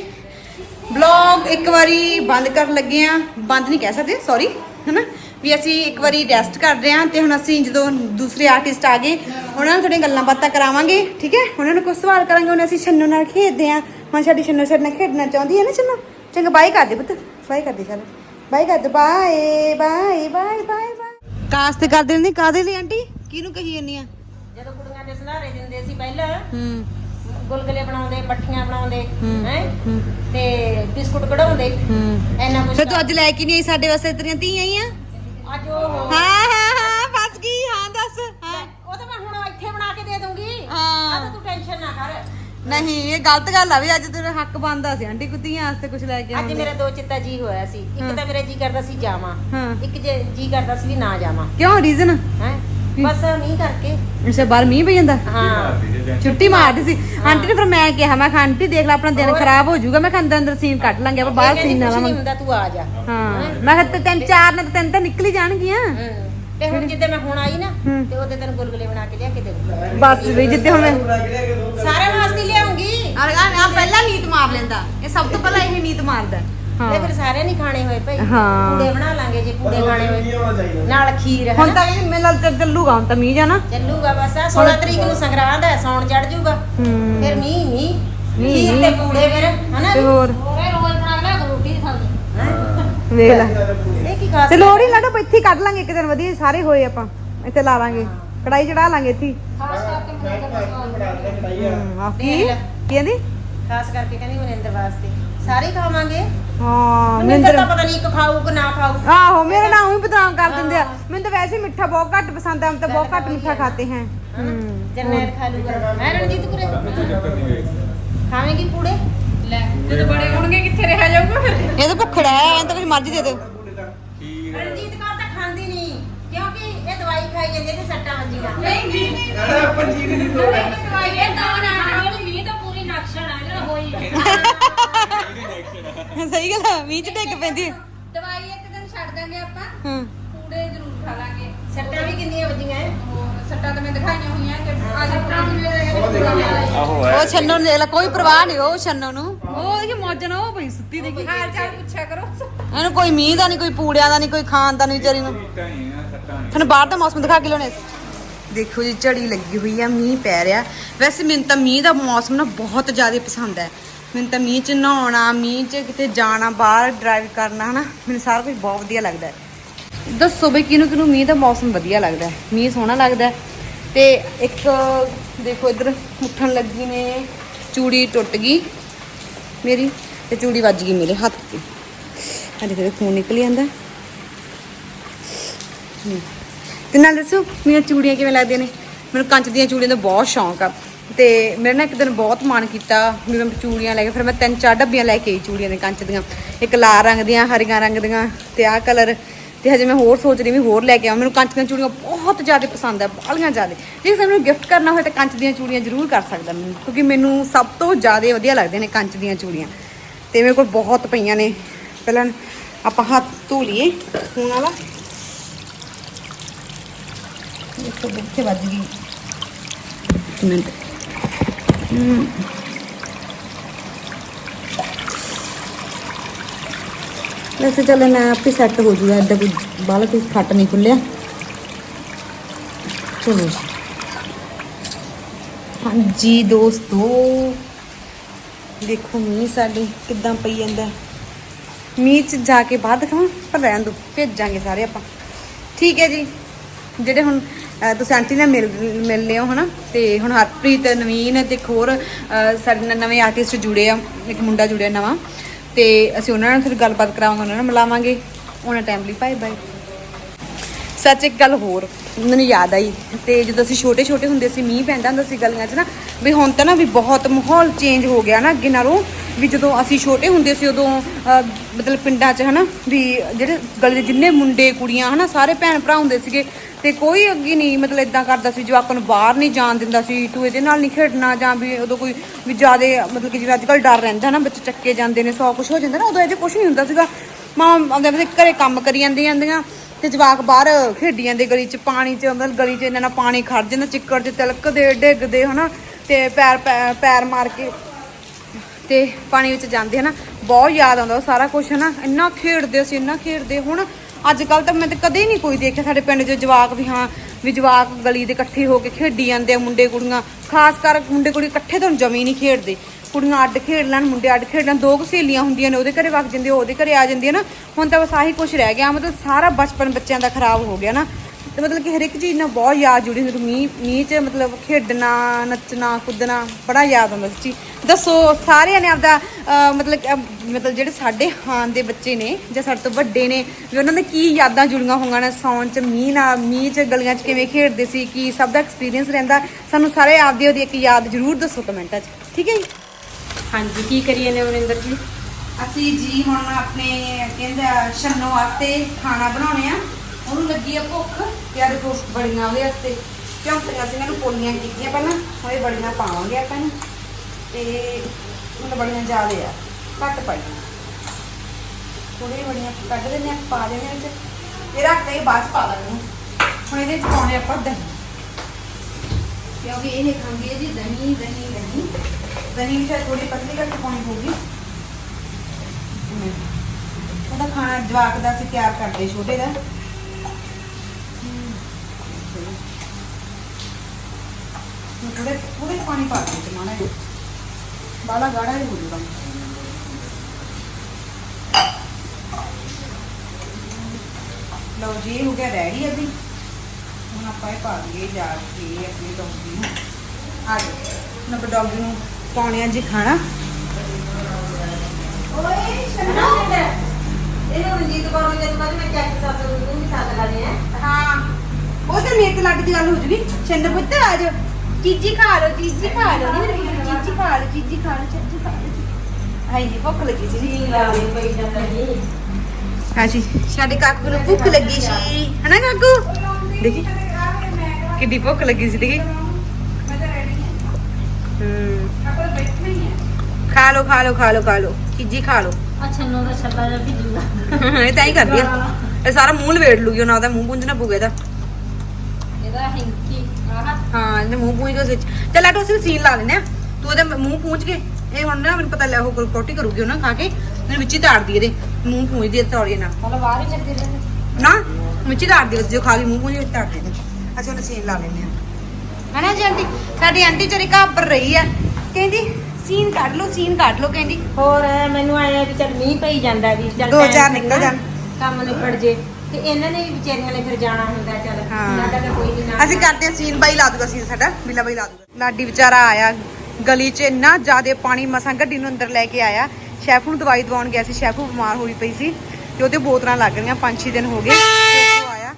ਬਲੌਗ ਇੱਕ ਵਾਰੀ ਬੰਦ ਕਰਨ ਲੱਗੇ ਆ ਬੰਦ ਨਹੀਂ ਕਹਿ ਸਕਦੇ ਸੌਰੀ ਹੈਨਾ? ਵੀ ਅਸੀਂ ਇੱਕ ਵਾਰੀ ਰੈਸਟ ਕਰ ਰਹੇ ਹਾਂ ਤੇ ਹੁਣ ਅਸੀਂ ਜਦੋਂ ਦੂਸਰੇ ਆਰਟਿਸਟ ਆ ਗਏ ਉਹਨਾਂ ਨਾਲ ਥੋੜ੍ਹੀਆਂ ਗੱਲਾਂ ਬਾਤਾਂ ਕਰਾਵਾਂਗੇ ਠੀਕ ਹੈ? ਉਹਨਾਂ ਨੂੰ ਕੁਝ ਸਵਾਲ ਕਰਾਂਗੇ ਹੁਣ ਅਸੀਂ ਛੰਨੂ ਨਾਲ ਖੇਡਦੇ ਹਾਂ। ਹੁਣ ਸਾਡੀ ਛੰਨੂ ਸਾਡੇ ਨਾਲ ਖੇਡਣਾ ਚਾਹੁੰਦੀ ਹੈ ਨਾ ਛੰਨੂ? ਚੰਗਾ ਬਾਈ ਕਰ ਦੇ ਪੁੱਤ। ਬਾਈ ਕਰ ਦੇ ਚੱਲ ਬਾਈ ਕਰ ਦੇ। Bye bye bye bye bye ਕਾਸਤੇ ਕਰਦੇ ਨਹੀਂ ਕਾਦੇ ਲਈ ਆਂਟੀ? ਕਿਹਨੂੰ ਕਹੀ ਜਾਂਦੀ ਆ? ਜਦੋਂ ਕੁੜੀਆਂ ਦੇ ਸਲਾਰੇ ਦਿੰਦੇ ਸੀ ਪਹਿਲਾਂ ਹੂੰ। ਗੁਲਗੁਲੇ ਬਣਾਉਂਦੇ ਪੱਠੀਆਂ ਬਣਾਉਂਦੇ ਹੈ ਤੇ ਬਿਸਕੁਟ ਕਢਾਉਂਦੇ। ਹੂੰ। ਐਨਾ ਕੁਝ ਫਿਰ ਤੂੰ ਅੱਜ ਲੈ ਕੇ ਨਹੀਂ ਆਈ ਸਾਡੇ ਵਾਸਤੇ ਤੇਰੀਆਂ ਧੀਆਂ ਹੀ ਆ। ਅੱਜ ਉਹ ਹਾਂ ਹਾਂ ਹਾਂ ਫਸ ਗਈ ਹਾਂ ਦੱਸ ਹਾਂ। ਉਹ ਤਾਂ ਮੈਂ ਹੁਣ ਇੱਥੇ ਬਣਾ ਕੇ ਦੇ ਦੂੰਗੀ। ਹਾਂ। ਆ ਤਾਂ ਤੂੰ ਟੈਨਸ਼ਨ ਨਾ ਕਰ। ਨਹੀਂ ਇਹ ਗਲਤ ਗੱਲ ਆ ਵੀ ਅੱਜ ਤੇਰਾ ਹੱਕ ਬਣਦਾ ਸੀ ਆਂਟੀ ਕੁੱਤੀਆਂ ਵਾਸਤੇ ਕੁਝ ਲੈ ਕੇ ਅੱਜ ਆਉਂਦੇ। ਮੇਰਾ ਦੋ ਚਿੱਤਾ ਜੀ ਹੋਇਆ ਸੀ। ਇੱਕ ਤਾਂ ਮੇਰਾ ਜੀ ਕਰਦਾ ਸੀ ਜਾਵਾਂ। ਹਾਂ। ਇੱਕ ਜੇ ਜੀ ਕਰਦਾ ਸੀ ਵੀ ਨਾ ਜਾਵਾਂ। ਕਿਉਂ ਰੀਜ਼ਨ ਹੈ? ਬਸ ਨਹੀਂ ਕਰਕੇ। ਇਸੇ ਬਾਹਰ ਮੀਂਹ ਪਈ ਜਾਂਦਾ? ਹਾਂ। ਛੁੱਟੀ ਮਾਰਦੀ ਸੀ। ਆਂਟੀ ਨੇ ਫਿਰ ਮੈਂ ਕਿਹਾ ਮੈਂ ਕਿਹਾ ਆਂਟੀ ਦੇਖ ਲੈ ਆਪਣਾ ਦਿਨ ਖਰਾਬ ਹੋ ਜਾਊਗਾ। ਮੈਂ ਕਿਹਾ ਅੰਦਰ ਅੰਦਰ ਸੀਨ ਕੱਟ ਲਾਂਗੇ ਆਪਾਂ ਬਾਹਰ ਸੀਨ ਨਾ ਲਾਵਾਂਗੇ ਹੁੰਦਾ ਤੂੰ ਆ ਜਾ। ਹਾਂ। ਮੈਂ ਕਿਹਾ ਤੇ ਤਿੰਨ ਚਾਰ ਨੇ ਤੇ ਤਿੰਨ ਤਾਂ ਨਿਕਲ ਹੀ ਜਾਣਗੀਆਂ। ਹੂੰ। ਤੇ ਹੁਣ ਜਿੱਦੇ ਮੈਂ ਹੁਣ ਆਈ ਨਾ। ਤੇ ਉਹਦੇ ਤੈਨੂੰ ਗੁਲਗੁਲੇ ਬਣਾ ਕੇ ਲਿਆ ਕੇ ਦੇ ਦੂੰਗੀ ਬਸ ਵੀ ਜਿੱਦੇ ਹੁਣ ਮੈਂ ਸਾਰਿਆਂ ਵਾਸਤੇ ਲਿਆਉਂਗੀ। ਆ ਆ ਪਹਿਲਾਂ ਨੀਤ ਮਾਰ ਲੈਂਦਾ। ਇਹ ਸਭ ਤੋਂ ਪਹਿਲਾਂ ਇਹ ਨੀਤ ਮਾਰਦਾ। ਤੇ ਫਿਰ ਸਾਰਿਆਂ ਨਹੀਂ ਖਾਣੇ ਹੋਏ ਭਾਈ। ਹਾਂ। ਪੂੜੇ ਬਣਾ ਲਾਂਗੇ ਜੇ ਪੂੜੇ ਖਾਣੇ ਹੋਏ। ਨਾਲ ਖੀਰ ਹੈ ਹੁਣ ਤਾਂ ਇਹ ਮੇਰੇ ਨਾਲ ਚੱਲ- ਚੱਲੂਗਾ ਹੁਣ ਤਾਂ ਮੀਂਹ ਜਾ ਨਾ। ਚੱਲੂਗਾ ਬਸ ਆ 16 ਤਰੀਕ ਨੂੰ ਸੰਗਰਾਂਦ ਹੈ ਸੌਣ ਚੜ ਜਾਊਗਾ ਹੂੰ। ਫਿਰ ਮੀਂਹ ਮੀਂਹ। ਮੀਂਹ, ਖੀਰ ਤੇ ਪੂੜੇ ਫਿਰ ਹਨਾ? ਤੇ ਹੋਰ? ਰੋਜ਼ ਬਣਾ ਕੇ ਰੋਟੀ ਖਾਂਦੇ। ਵੇਖ ਲੈ। ਇਹ ਕੀ ਖਾ ਤੇ ਲੋੜ ਹੀ ਲਾਡੋ ਆਪਾਂ ਇੱਥੇ ਹੀ ਕੱਢ ਲਾਂਗੇ ਇੱਕ ਦਿਨ ਵਧੀਆ ਸਾਰੇ ਹੋਏ ਆਪਾਂ। ਇੱਥੇ ਲਾ ਲਾਂਗੇ। ਕੜਾਈ ਚੜਾ ਲਾਂਗੇ ਇੱਥੇ ਹੀ। ਹਮ, ਆਹ ਕੀ? ਦੇਖ ਲੈ। ਕੀ ਕਹਿੰਦੀ? ਖਾਸ ਕਰਕੇ ਕਹਿੰਦੀ ਮਨਿੰਦਰ ਵਾਸਤੇ। ਸਾਰੇ ਹੀ ਖਾਵਾਂਗੇ? ਹਾਂ ਮੈਨੂੰ ਮਿੰਦਰ। ਤਾਂ ਪਤਾ ਨਹੀਂ ਇੱਕ ਖਾਊ ਕਿ ਨਾ ਖਾਊ। ਆਹੋ ਮੇਰੇ ਨਾਲ ਉਹੀ ਬਦਨਾਮ ਕਰ ਦਿੰਦੇ ਆ। ਮੈਨੂੰ ਤਾਂ ਵੈਸੇ ਹੀ ਮਿੱਠਾ ਬਹੁਤ ਘੱਟ ਪਸੰਦ ਆ ਹਮ ਤਾਂ ਬਹੁਤ ਘੱਟ ਮਿੱਠਾ ਖਾਤੇ हैं ਹਮ ਜਰਨੈਲ ਖਾ ਲੂਗਾ। ਹੈ ਰਣਜੀਤ ਕੁਰੇ ਖਾਵੇਂਗੀ ਪੂੜੇ? ਲੈ ਜਦੋਂ ਬੜੇ ਹੋਣਗੇ ਕਿੱਥੇ ਰਹਿ ਜਾਊਗਾ ਫਿਰ? ਇਹ ਤਾਂ ਭੁੱਖੜਾ ਹੈ ਐਂ ਤਾਂ ਕੁਝ ਮਰਜ਼ੀ ਦੇ ਦੇ ਰਣਜੀਤ ਕੌਰ ਤਾਂ ਖਾਂਦੀ ਨਹੀਂ ਕਿਉਂਕਿ ਇਹ ਦਵਾਈ ਖਾਈ ਜਾਂਦੀ ਤੇ ਸੱਟਾਂ ਵੱਜੀਆਂ। ਨਹੀਂ ਨਹੀਂ ਨਹੀਂ। ਦਵਾਈ ਇਹ ਸਹੀ ਗੱਲ ਆ ਮੀਂਹ ਚ ਡਿੱਗ ਪੈਂਦੀ ਹੈ। ਦਵਾਈ ਇੱਕ ਦਿਨ ਛੱਡ ਦਾਂਗੇ ਆਪਾਂ। ਹਮ ਕੂੜੇ ਜ਼ਰੂਰ ਖਾ ਲਾਂਗੇ। ਸੱਟਾਂ ਵੀ ਕਿੰਨੀਆਂ ਵੱਜੀਆਂ ਹੈ ਹੋਰ ਸੱਟਾਂ ਤਾਂ ਮੈਂ ਦਿਖਾਈਆਂ ਹੋਈਆਂ ਕਿ ਅੱਜ ਪੁਰਾਣੀ ਆਹੋ ਉਹ ਛੰਨੋ ਨੂੰ ਦੇਖ ਲੈ ਕੋਈ ਪਰਵਾਹ ਨਹੀਂ ਉਹ ਛੰਨੋ ਨੂੰ। ਉਹ ਇਹ ਮੌਜ ਨਾ ਉਹ ਪਈ ਸੁੱਤੀ ਦੇ ਕੀ ਹਾਲ ਚਾਲ ਪੁੱਛਿਆ ਕਰੋ। ਇਹਨੂੰ ਕੋਈ ਮੀਂਹ ਦਾ ਨਹੀਂ ਕੋਈ ਪੂੜਿਆਂ ਦਾ ਨਹੀਂ ਕੋਈ ਖਾਣ ਦਾ ਨਹੀਂ ਵਿਚਾਰੀ ਨੂੰ। ਹੀ ਹੀ ਤੁਹਾਨੂੰ ਬਾਹਰ ਦਾ ਮੌਸਮ ਦਿਖਾ ਕੇ ਲਿਆਉਣੇ ਦੇਖੋ ਜੀ ਝੜੀ ਲੱਗੀ ਹੋਈ ਆ ਮੀਂਹ ਪੈ ਰਿਹਾ। ਵੈਸੇ ਮੈਨੂੰ ਤਾਂ ਮੀਂਹ ਦਾ ਮੌਸਮ ਨਾ ਬਹੁਤ ਜ਼ਿਆਦਾ ਪਸੰਦ ਹੈ। ਮੈਨੂੰ ਤਾਂ ਮੀਂਹ ਚ ਨਹਾਉਣਾ, ਮੀਂਹ ਚ ਕਿਤੇ ਜਾਣਾ, ਬਾਹਰ ਡਰਾਈਵ ਕਰਨਾ, ਹਨਾ? ਮੈਨੂੰ ਸਾਰਾ ਕੁਝ ਬਹੁਤ ਵਧੀਆ ਲੱਗਦਾ ਹੈ। ਦੱਸੋ ਬਈ, ਕਿਹਨੂੰ ਕਿਹਨੂੰ ਮੀਂਹ ਦਾ ਮੌਸਮ ਵਧੀਆ ਲੱਗਦਾ ਹੈ? ਮੀਂਹ ਸੋਹਣਾ ਲੱਗਦਾ ਹੈ? ਤੇ ਇੱਕ, ਦੇਖੋ ਇੱਧਰ ਉੱਠਣ ਲੱਗੀ ਨੇ, ਚੂੜੀ ਟੁੱਟ ਗਈ ਮੇਰੀ ਤੇ ਚੂੜੀ ਵੱਜ ਗਈ ਮੇਰੇ ਹੱਥ ਤੇ। ਆ ਦੇਖੋ ਖੂਨ ਨਿਕਲ ਜਾਂਦਾ ਤੇ ਨਾਲ ਦੱਸੋ ਮੇਰੀਆਂ ਚੂੜੀਆਂ ਕਿਵੇਂ ਲੱਗਦੀਆਂ ਨੇ? ਮੈਨੂੰ ਕੰਚ ਦੀਆਂ ਚੂੜੀਆਂ ਦਾ ਬਹੁਤ ਸ਼ੌਂਕ ਆ। ਤੇ ਮੇਰੇ ਨਾਲ ਇੱਕ ਦਿਨ ਬਹੁਤ ਮਾਣ ਕੀਤਾ। ਵੀ ਮੈਂ ਚੂੜੀਆਂ ਲੈ ਕੇ, ਫਿਰ ਮੈਂ ਤਿੰਨ ਚਾਰ ਡੱਬੀਆਂ ਲੈ ਕੇ ਆਈ ਚੂੜੀਆਂ ਦੇ ਕੰਚ ਦੀਆਂ। ਇੱਕ ਲਾਲ ਰੰਗ ਦੀਆਂ, ਹਰੀਆਂ ਰੰਗ ਦੀਆਂ ਤੇ ਆਹ ਕਲਰ ਤੇ ਹਜੇ ਮੈਂ ਹੋਰ ਸੋਚ ਰਹੀ ਵੀ ਹੋਰ ਲੈ ਕੇ ਆਵਾਂ। ਮੈਨੂੰ ਕੰਚ ਦੀਆਂ ਚੂੜੀਆਂ ਬਹੁਤ ਜ਼ਿਆਦਾ ਪਸੰਦ ਆ, ਬਾਹਲੀਆਂ ਜ਼ਿਆਦਾ। ਜੇ ਕਿਸੇ ਨੂੰ ਗਿਫਟ ਕਰਨਾ ਹੋਵੇ ਤਾਂ ਕੰਚ ਦੀਆਂ ਚੂੜੀਆਂ ਜ਼ਰੂਰ ਕਰ ਸਕਦਾ ਮੈਨੂੰ, ਕਿਉਂਕਿ ਮੈਨੂੰ ਸਭ ਤੋਂ ਜ਼ਿਆਦਾ ਵਧੀਆ ਲੱਗਦੇ ਨੇ ਕੰਚ ਦੀਆਂ ਚੂੜੀਆਂ। ਤੇ ਮੇਰੇ ਕੋਲ ਬਹੁਤ ਪਈਆਂ ਨੇ। ਪਹਿਲਾਂ ਆਪਾਂ ਹੱਥ ਧੋ ਲਈਏ। ਹੁਣ ਵਾਲਾ ਇੱਕ ਬੁੱਕੇ ਵੱਜ ਗਈ ਮਿੰਟ। ਵੈਸੇ ਚੱਲ ਨਾ ਆਪੇ ਸੈੱਟ ਹੋ ਜੂਗਾ ਐਡਾ ਕੋਈ ਬਾਹਲਾ ਕੋਈ ਖੱਟ ਨਹੀਂ ਖੁੱਲਿਆ। ਚਲੋ ਹਾਂਜੀ ਦੋਸਤੋ, ਦੇਖੋ ਮੀਂਹ ਸਾਡੇ ਕਿੱਦਾਂ ਪਈ ਜਾਂਦਾ। ਮੀਂਹ ਚ ਜਾ ਕੇ ਬਾਹਰ ਦਿਖਾਵਾਂ ਪਰ ਰਹਿਣ ਦੋ, ਭੇਜਾਂਗੇ ਸਾਰੇ ਆਪਾਂ। ਠੀਕ ਹੈ ਜੀ, ਜਿਹੜੇ ਹੁਣ ਤੁਸੀਂ ਆਂਟੀ ਨਾਲ ਮਿਲ ਮਿਲ ਲਿਓ ਹਨਾ? ਤੇ ਹੁਣ ਹਰਪ੍ਰੀਤ, ਨਵੀਨ ਤੇ ਇੱਕ ਹੋਰ ਸਾਡੇ ਨਾਲ ਨਵੇਂ ਆਰਟਿਸਟ ਜੁੜੇ ਆ, ਇੱਕ ਮੁੰਡਾ ਜੁੜਿਆ ਨਵਾਂ। ਤੇ ਅਸੀਂ ਉਹਨਾਂ ਨਾਲ ਫਿਰ ਗੱਲਬਾਤ ਕਰਾਵਾਂਗੇ, ਉਹਨਾਂ ਨਾਲ ਮਿਲਾਵਾਂਗੇ। ਉਹਨਾਂ ਟਾਈਮ ਲਈ ਬਾਏ ਬਾਏ ਸੱਚ ਇੱਕ ਗੱਲ ਹੋਰ, ਮੈਨੂੰ ਯਾਦ ਆਈ। ਤੇ ਜਦੋਂ ਅਸੀਂ ਛੋਟੇ ਛੋਟੇ ਹੁੰਦੇ ਸੀ, ਮੀਂਹ ਪੈਂਦਾ ਹੁੰਦਾ ਸੀ ਗਲੀਆਂ 'ਚ ਨਾ, ਵੀ ਹੁਣ ਤਾਂ ਨਾ ਵੀ ਬਹੁਤ ਮਾਹੌਲ ਚੇਂਜ ਹੋ ਗਿਆ ਨਾ, ਅੱਗੇ ਨਾਲੋਂ। ਵੀ ਜਦੋਂ ਅਸੀਂ ਛੋਟੇ ਹੁੰਦੇ ਸੀ, ਉਦੋਂ ਮਤਲਬ ਪਿੰਡਾਂ 'ਚ, ਹਨਾ, ਵੀ ਜਿਹੜੇ ਗਲੀ ਦੇ ਜਿੰਨੇ ਮੁੰਡੇ, ਕੁੜੀਆਂ, ਹਨਾ, ਸਾਰੇ ਭੈਣ ਭਰਾ ਹੁੰਦੇ ਸੀਗੇ ਤੇ ਕੋਈ ਅੱਗੇ ਨਹੀਂ, ਮਤਲਬ ਇਦਾਂ ਕਰਦਾ ਸੀ ਜਵਾਕਾਂ ਨੂੰ ਬਾਹਰ ਨਹੀਂ ਜਾਣ ਦਿੰਦਾ ਸੀ, ਤੂੰ ਇਹਦੇ ਨਾਲ ਨਹੀਂ ਖੇਡਣਾ, ਜਾਂ ਵੀ ਉਦੋਂ ਕੋਈ ਵੀ ਜ਼ਿਆਦੇ, ਮਤਲਬ ਕਿ ਜਿਵੇਂ ਅੱਜ ਕੱਲ੍ਹ ਡਰ ਰਹਿੰਦਾ ਨਾ ਬੱਚੇ ਚੱਕੇ ਜਾਂਦੇ ਨੇ, ਸੌ ਕੁਝ ਹੋ ਜਾਂਦਾ ਨਾ, ਉਦੋਂ ਇਹਦੇ ਜੇ ਕੁਝ ਨਹੀਂ ਹੁੰਦਾ ਸੀਗਾ। ਮਾਂ ਆਉਂਦੇ ਆਪਣੇ ਘਰੇ ਕੰਮ ਕਰੀ ਜਾਂਦੀਆਂ ਜਾਂਦੀਆਂ ਤੇ ਜਵਾਕ ਬਾਹਰ ਖੇਡੀ ਜਾਂਦੇ ਗਲੀ 'ਚ, ਪਾਣੀ 'ਚ, ਮਤਲਬ ਗਲੀ 'ਚ ਇਹਨਾਂ ਨਾਲ ਪਾਣੀ ਖੜ ਜਾਂਦਾ, ਚਿੱਕੜ 'ਚ ਤਿਲਕਦੇ, ਡਿੱਗਦੇ, ਹਨਾ, ਤੇ ਪੈਰ ਪੈ- ਪੈਰ ਮਾਰ ਕੇ ਤੇ ਪਾਣੀ ਵਿੱਚ ਜਾਂਦੇ, ਹਨਾ। ਬਹੁਤ ਯਾਦ ਆਉਂਦਾ ਉਹ ਸਾਰਾ ਕੁਝ ਹਨਾ। ਇੰਨਾ ਖੇਡਦੇ ਸੀ ਇੰਨਾ ਖੇਡਦੇ, ਹੁਣ ਅੱਜ ਕੱਲ ਤਾਂ ਮੈਂ ਤਾਂ ਕਦੇ ਨਹੀਂ ਕੋਈ ਦੇਖਿਆ ਸਾਡੇ ਪਿੰਡ 'ਚ ਜਵਾਕ ਵੀ ਹਾਂ, ਵੀ ਜਵਾਕ ਗਲੀ ਦੇ ਇਕੱਠੇ ਹੋ ਕੇ ਖੇਡੀ ਜਾਂਦੇ ਆ ਮੁੰਡੇ ਕੁੜੀਆਂ। ਖਾਸ ਕਰ ਮੁੰਡੇ ਕੁੜੀ ਇਕੱਠੇ ਤਾਂ ਜਮੀ ਨਹੀਂ ਖੇਡਦੇ। ਕੁੜੀਆਂ ਅੱਡ ਖੇਡ ਲੈਣ, ਮੁੰਡੇ ਅੱਡ ਖੇਡ ਲੈਣ, ਦੋ ਕੁ ਸਹੇਲੀਆਂ ਹੁੰਦੀਆਂ ਨੇ, ਉਹਦੇ ਘਰੇ ਵਗ ਜਾਂਦੇ, ਉਹਦੇ ਘਰੇ ਆ ਜਾਂਦੀਆਂ ਨਾ। ਹੁਣ ਤਾਂ ਬਸ ਆਹੀ ਕੁਝ ਰਹਿ ਗਿਆ, ਮਤਲਬ ਸਾਰਾ ਬਚਪਨ ਬੱਚਿਆਂ ਦਾ ਖਰਾਬ ਹੋ ਗਿਆ ਨਾ। ਤੇ ਮਤਲਬ ਕਿ ਹਰ ਇੱਕ ਚੀਜ਼ ਨਾਲ ਬਹੁਤ ਯਾਦ ਜੁੜੀ ਹੁੰਦੀ ਮੀਂਹ ਮੀਂਹ 'ਚ ਮਤਲਬ ਖੇਡਣਾ ਨੱਚਣਾ ਕੁੱਦਣਾ ਬੜਾ ਯਾਦ ਆਉਂਦਾ ਸੱਚੀ ਦੱਸੋ ਸਾਰਿਆਂ ਨੇ ਆਪਦਾ ਮਤਲਬ ਮਤਲਬ ਜਿਹੜੇ ਸਾਡੇ ਹਾਨ ਦੇ ਬੱਚੇ ਨੇ ਜਾਂ ਸਾਡੇ ਤੋਂ ਵੱਡੇ ਨੇ ਵੀ ਉਹਨਾਂ ਦੇ ਕੀ ਯਾਦਾਂ ਜੁੜੀਆਂ ਹੋਈਆਂ ਨੇ ਸੌਣ 'ਚ ਮੀਂਹ ਨਾਲ ਮੀਂਹ 'ਚ ਗਲੀਆਂ 'ਚ ਕਿਵੇਂ ਖੇਡਦੇ ਸੀ ਕੀ ਸਭ ਦਾ ਐਕਸਪੀਰੀਅੰਸ ਰਹਿੰਦਾ ਸਾਨੂੰ ਸਾਰੇ ਆਪਦੀ ਉਹਦੀ ਇੱਕ ਯਾਦ ਜ਼ਰੂਰ ਦੱਸੋ ਕਮੈਂਟਾਂ 'ਚ ਠੀਕ ਹੈ ਜੀ? ਹਾਂਜੀ ਕੀ ਕਰੀਏ ਨੇ ਮਨਿੰਦਰ ਜੀ? ਅਸੀਂ ਜੀ ਹੁਣ ਆਪਣੇ ਕਹਿੰਦੇ ਆ ਛੰਨੋ ਵਾਸਤੇ ਖਾਣਾ ਬਣਾਉਣੇ ਆ। ਉਹਨੂੰ ਲੱਗੀ ਆ ਭੁੱਖ ਤੇ ਆ ਦੇਖੋ ਬੜੀਆਂ ਉਹਦੇ ਵਾਸਤੇ। ਝੌਂਕੀਆਂ ਸੀ ਮੈਨੂੰ ਪੋਲੀਆਂ ਕੀਤੀਆਂ ਪਹਿਲਾਂ, ਹੁਣ ਬੜੀਆਂ ਪਾਵਾਂਗੇ ਆਪਾਂ ਨੂੰ ਤੇ ਮਤਲਬ ਬੜੀਆਂ ਜ਼ਿਆਦੇ ਆ, ਘੱਟ ਪਾਈ ਥੋੜੀ ਬੜੀਆਂ ਕੱਢ ਦਿੰਦੇ ਆ, ਪਾ ਦਿੰਦੇ ਆ ਵਿੱਚ। ਇਹ ਰੱਖ ਬਾਅਦ ਪਾ ਦਾਂਗੇ ਹੁਣ ਇਹਦੇ ਵਿੱਚ ਪਾਉਣੇ ਆਪਾਂ ਦਹੀਂ। ਕਿਉਂਕਿ ਇਹ ਖਾਂਦੀ ਹੈ ਜੀ ਦਹੀਂ ਦਹੀਂ ਦਹੀਂ। ਦਹੀਂ ਵਿੱਚ ਥੋੜੀ ਪਤਲੀ ਕਰਕੇ ਪਾਉਣੀ ਹੋਊਗੀ ਉਹਦਾ ਖਾਣਾ ਜਵਾਕ ਦਾ ਅਸੀਂ ਤਿਆਰ ਕਰਦੇ ਛੋਟੇ ਦਾ। ਥੋੜੇ ਥੋੜੇ ਪਾਣੀ ਪਾ ਦੇ ਮਾਣਾ ਬਾਲਾ ਗਾੜਾ ਹੀ ਹੋ ਜੂਗਾ ਲਓ ਜੀ ਇਹ ਹੋ ਗਿਆ ਰੈਡੀ ਅਭੀ। ਹੁਣ ਆਪਾਂ ਇਹ ਪਾ ਦਈਏ ਜਾ ਕੇ ਆਪਣੀ ਡੌਗੀ ਨੂੰ। ਆ ਜਾਓ। ਹੁਣ ਆਪਾਂ ਡੌਗੀ ਨੂੰ ਪਾਉਣੇ ਆ ਜੀ ਖਾਣਾ। ਓਏ ਸ਼ਰਮਾ ਇਹ ਰਣਜੀਤ ਕੌਰ ਨੂੰ ਜਦੋਂ ਕਹਿੰਦੇ ਮੈਂ ਚੈੱਕ ਸੱਸ ਨੂੰ ਤੂੰ ਵੀ ਸੱਦ ਲੈਣੇ ਆ ਹਾਂ। ਉਹ ਤਾਂ ਮੇਰੇ ਤੇ ਲੱਗਦੀ ਗੱਲ ਹੋ ਜੂਗੀ। ਚੰਦਰ ਪੁੱਤ ਆ ਜਾਓ। ਚੀਜੀ ਖਾ ਲਓ ਚੀਜੀ ਖਾ ਲਓ ਨਹੀਂ ਮੇਰੇ ਪੁੱਤ ਚੀਜੀ ਖਾ ਲਓ ਚੀਜੀ ਖਾ ਲਓ ਚੀਜੀ ਖਾ ਲਓ। ਹਾਈ ਜੀ ਭੁੱਖ ਲੱਗੀ ਸੀ। ਜੀ? ਹਾਂ ਜੀ ਸਾਡੇ ਕਾਕੂ ਨੂੰ ਭੁੱਖ ਲੱਗੀ ਸੀ। ਹਨਾ ਕਾਕੂ? ਦੇਖੀ ਕਿੱਡੀ ਭੁੱਖ ਲੱਗੀ ਸੀ ਦੇਖੀ। ਹੂੰ। ਖਾ ਲਓ ਖਾ ਲਓ ਖਾ ਲਓ ਖਾ ਲਓ। ਚੀਜੀ ਖਾ ਲਓ। ਅੱਛਾ ਨੋ ਦਾ ਛੱਲਾ ਜਿਹਾ ਵੀ ਜੂਗਾ ਇਹ ਤਾਂ ਹੀ ਕਰਦੀ ਆ। ਇਹ ਸਾਰਾ ਮੂੰਹ ਲਵੇੜ ਲੂਗੀ ਉਹਨਾਂ ਦਾ ਮੂੰਹ ਪੁੰਝ ਨਾ ਪੂਗੇ ਇਹਦਾ। ਇਹਦਾ ਆਹ ਹਾਂ ਇਹਨੇ ਮੂੰਹ ਪੂੰਝ ਕੇ ਸੱਚ ਚੱਲ ਆਟੋ ਅਸੀਂ ਸੀਨ ਲਾ ਲੈਨੇ ਆ। ਤੂੰ ਉਹਦੇ ਮੂੰਹ ਪੂੰਝ ਕੇ ਇਹ ਹੁਣ ਨਾ ਮੈਨੂੰ ਪਤਾ ਲੈ ਉਹ ਕੋਟੀ ਕਰੂਗੀ ਉਹਨਾਂ ਖਾ ਕੇ ਇਹਨੇ ਵਿੱਚ ਹੀ ਤਾੜਦੀ ਇਹਦੇ। ਮੂੰਹ ਪੂੰਝਦੀ ਹੈ ਤੌੜੀਏ ਨਾਲ। ਮਤਲਬ ਬਾਹਰ ਹੀ ਕਰਦੇ ਰਹਿੰਦੇ ਨਾ ਵਿੱਚ ਹੀ ਤਾੜਦੀ ਉਸ ਜੋ ਖਾ ਲਈ ਮੂੰਹ ਪੂੰਝ ਵਿੱਚ ਤਾੜਦੀ ਇਹਦੇ ਅਸੀਂ ਉਹਨੇ ਸੀਨ ਲਾ ਲੈਨੇ ਆ। ਹਨਾ ਜੀ ਆਂਟੀ ਸਾਡੀ ਆਂਟੀ ਚੋਰੀ ਘਾਬਰ ਰਹੀ ਆ। ਕਹਿੰਦੀ ਸੀਨ ਕੱਢ ਲਓ ਸੀਨ ਕੱਢ ਲਓ ਕਹਿੰਦੀ। ਹੋਰ ਮੈਨੂੰ ਆਇਆ ਵੀ ਚੱਲ ਮੀਂਹ ਪਈ ਜਾਂਦਾ ਵੀ ਚੱਲ ਦੋ time ਚਾਰ ਸਿਰ ਨਿਕਲ ਨਾ ਜਾਣ। ਕੰਮ ਨਿਬੜ ਜੇ। ਤੇ ਇਹਨਾਂ ਨੇ ਵੀ ਵਿਚਾਰੀਆਂ ਨੇ ਫਿਰ ਜਾਣਾ ਹੁੰਦਾ ਚੱਲ ਹਾਂ। ਸਾਡਾ ਤਾਂ ਕੋਈ ਨਹੀਂ ਨਾ ਅਸੀਂ ਕਰਦੇ ਹਾਂ ਸੀਨ ਬਾਈ ਲਾ ਦੂਗਾ ਸੀਨ ਸਾਡਾ ਬਿੱਲਾ ਬਾਈ ਲਾ ਦੂਗਾ। ਲਾਡੀ ਵਿਚਾਰਾ ਆਇਆ ਗਲੀ 'ਚ ਇੰਨਾ ਜ਼ਿਆਦਾ ਪਾਣੀ ਮਸਾਂ ਗੱਡੀ ਨੂੰ ਅੰਦਰ ਲੈ ਕੇ ਆਇਆ। ਸ਼ੈਫ ਨੂੰ ਦਵਾਈ ਦਵਾਉਣ ਗਿਆ ਸੀ ਸ਼ੈਫ ਬਿਮਾਰ ਹੋਈ ਪਈ ਸੀ ਤੇ ਉਹਦੇ ਬੋਤਲਾਂ ਲੱਗ ਰਹੀਆਂ 5-6 ਦਿਨ ਹੋ ਗਏ ਤੇ ਉਹ ਆਇਆ।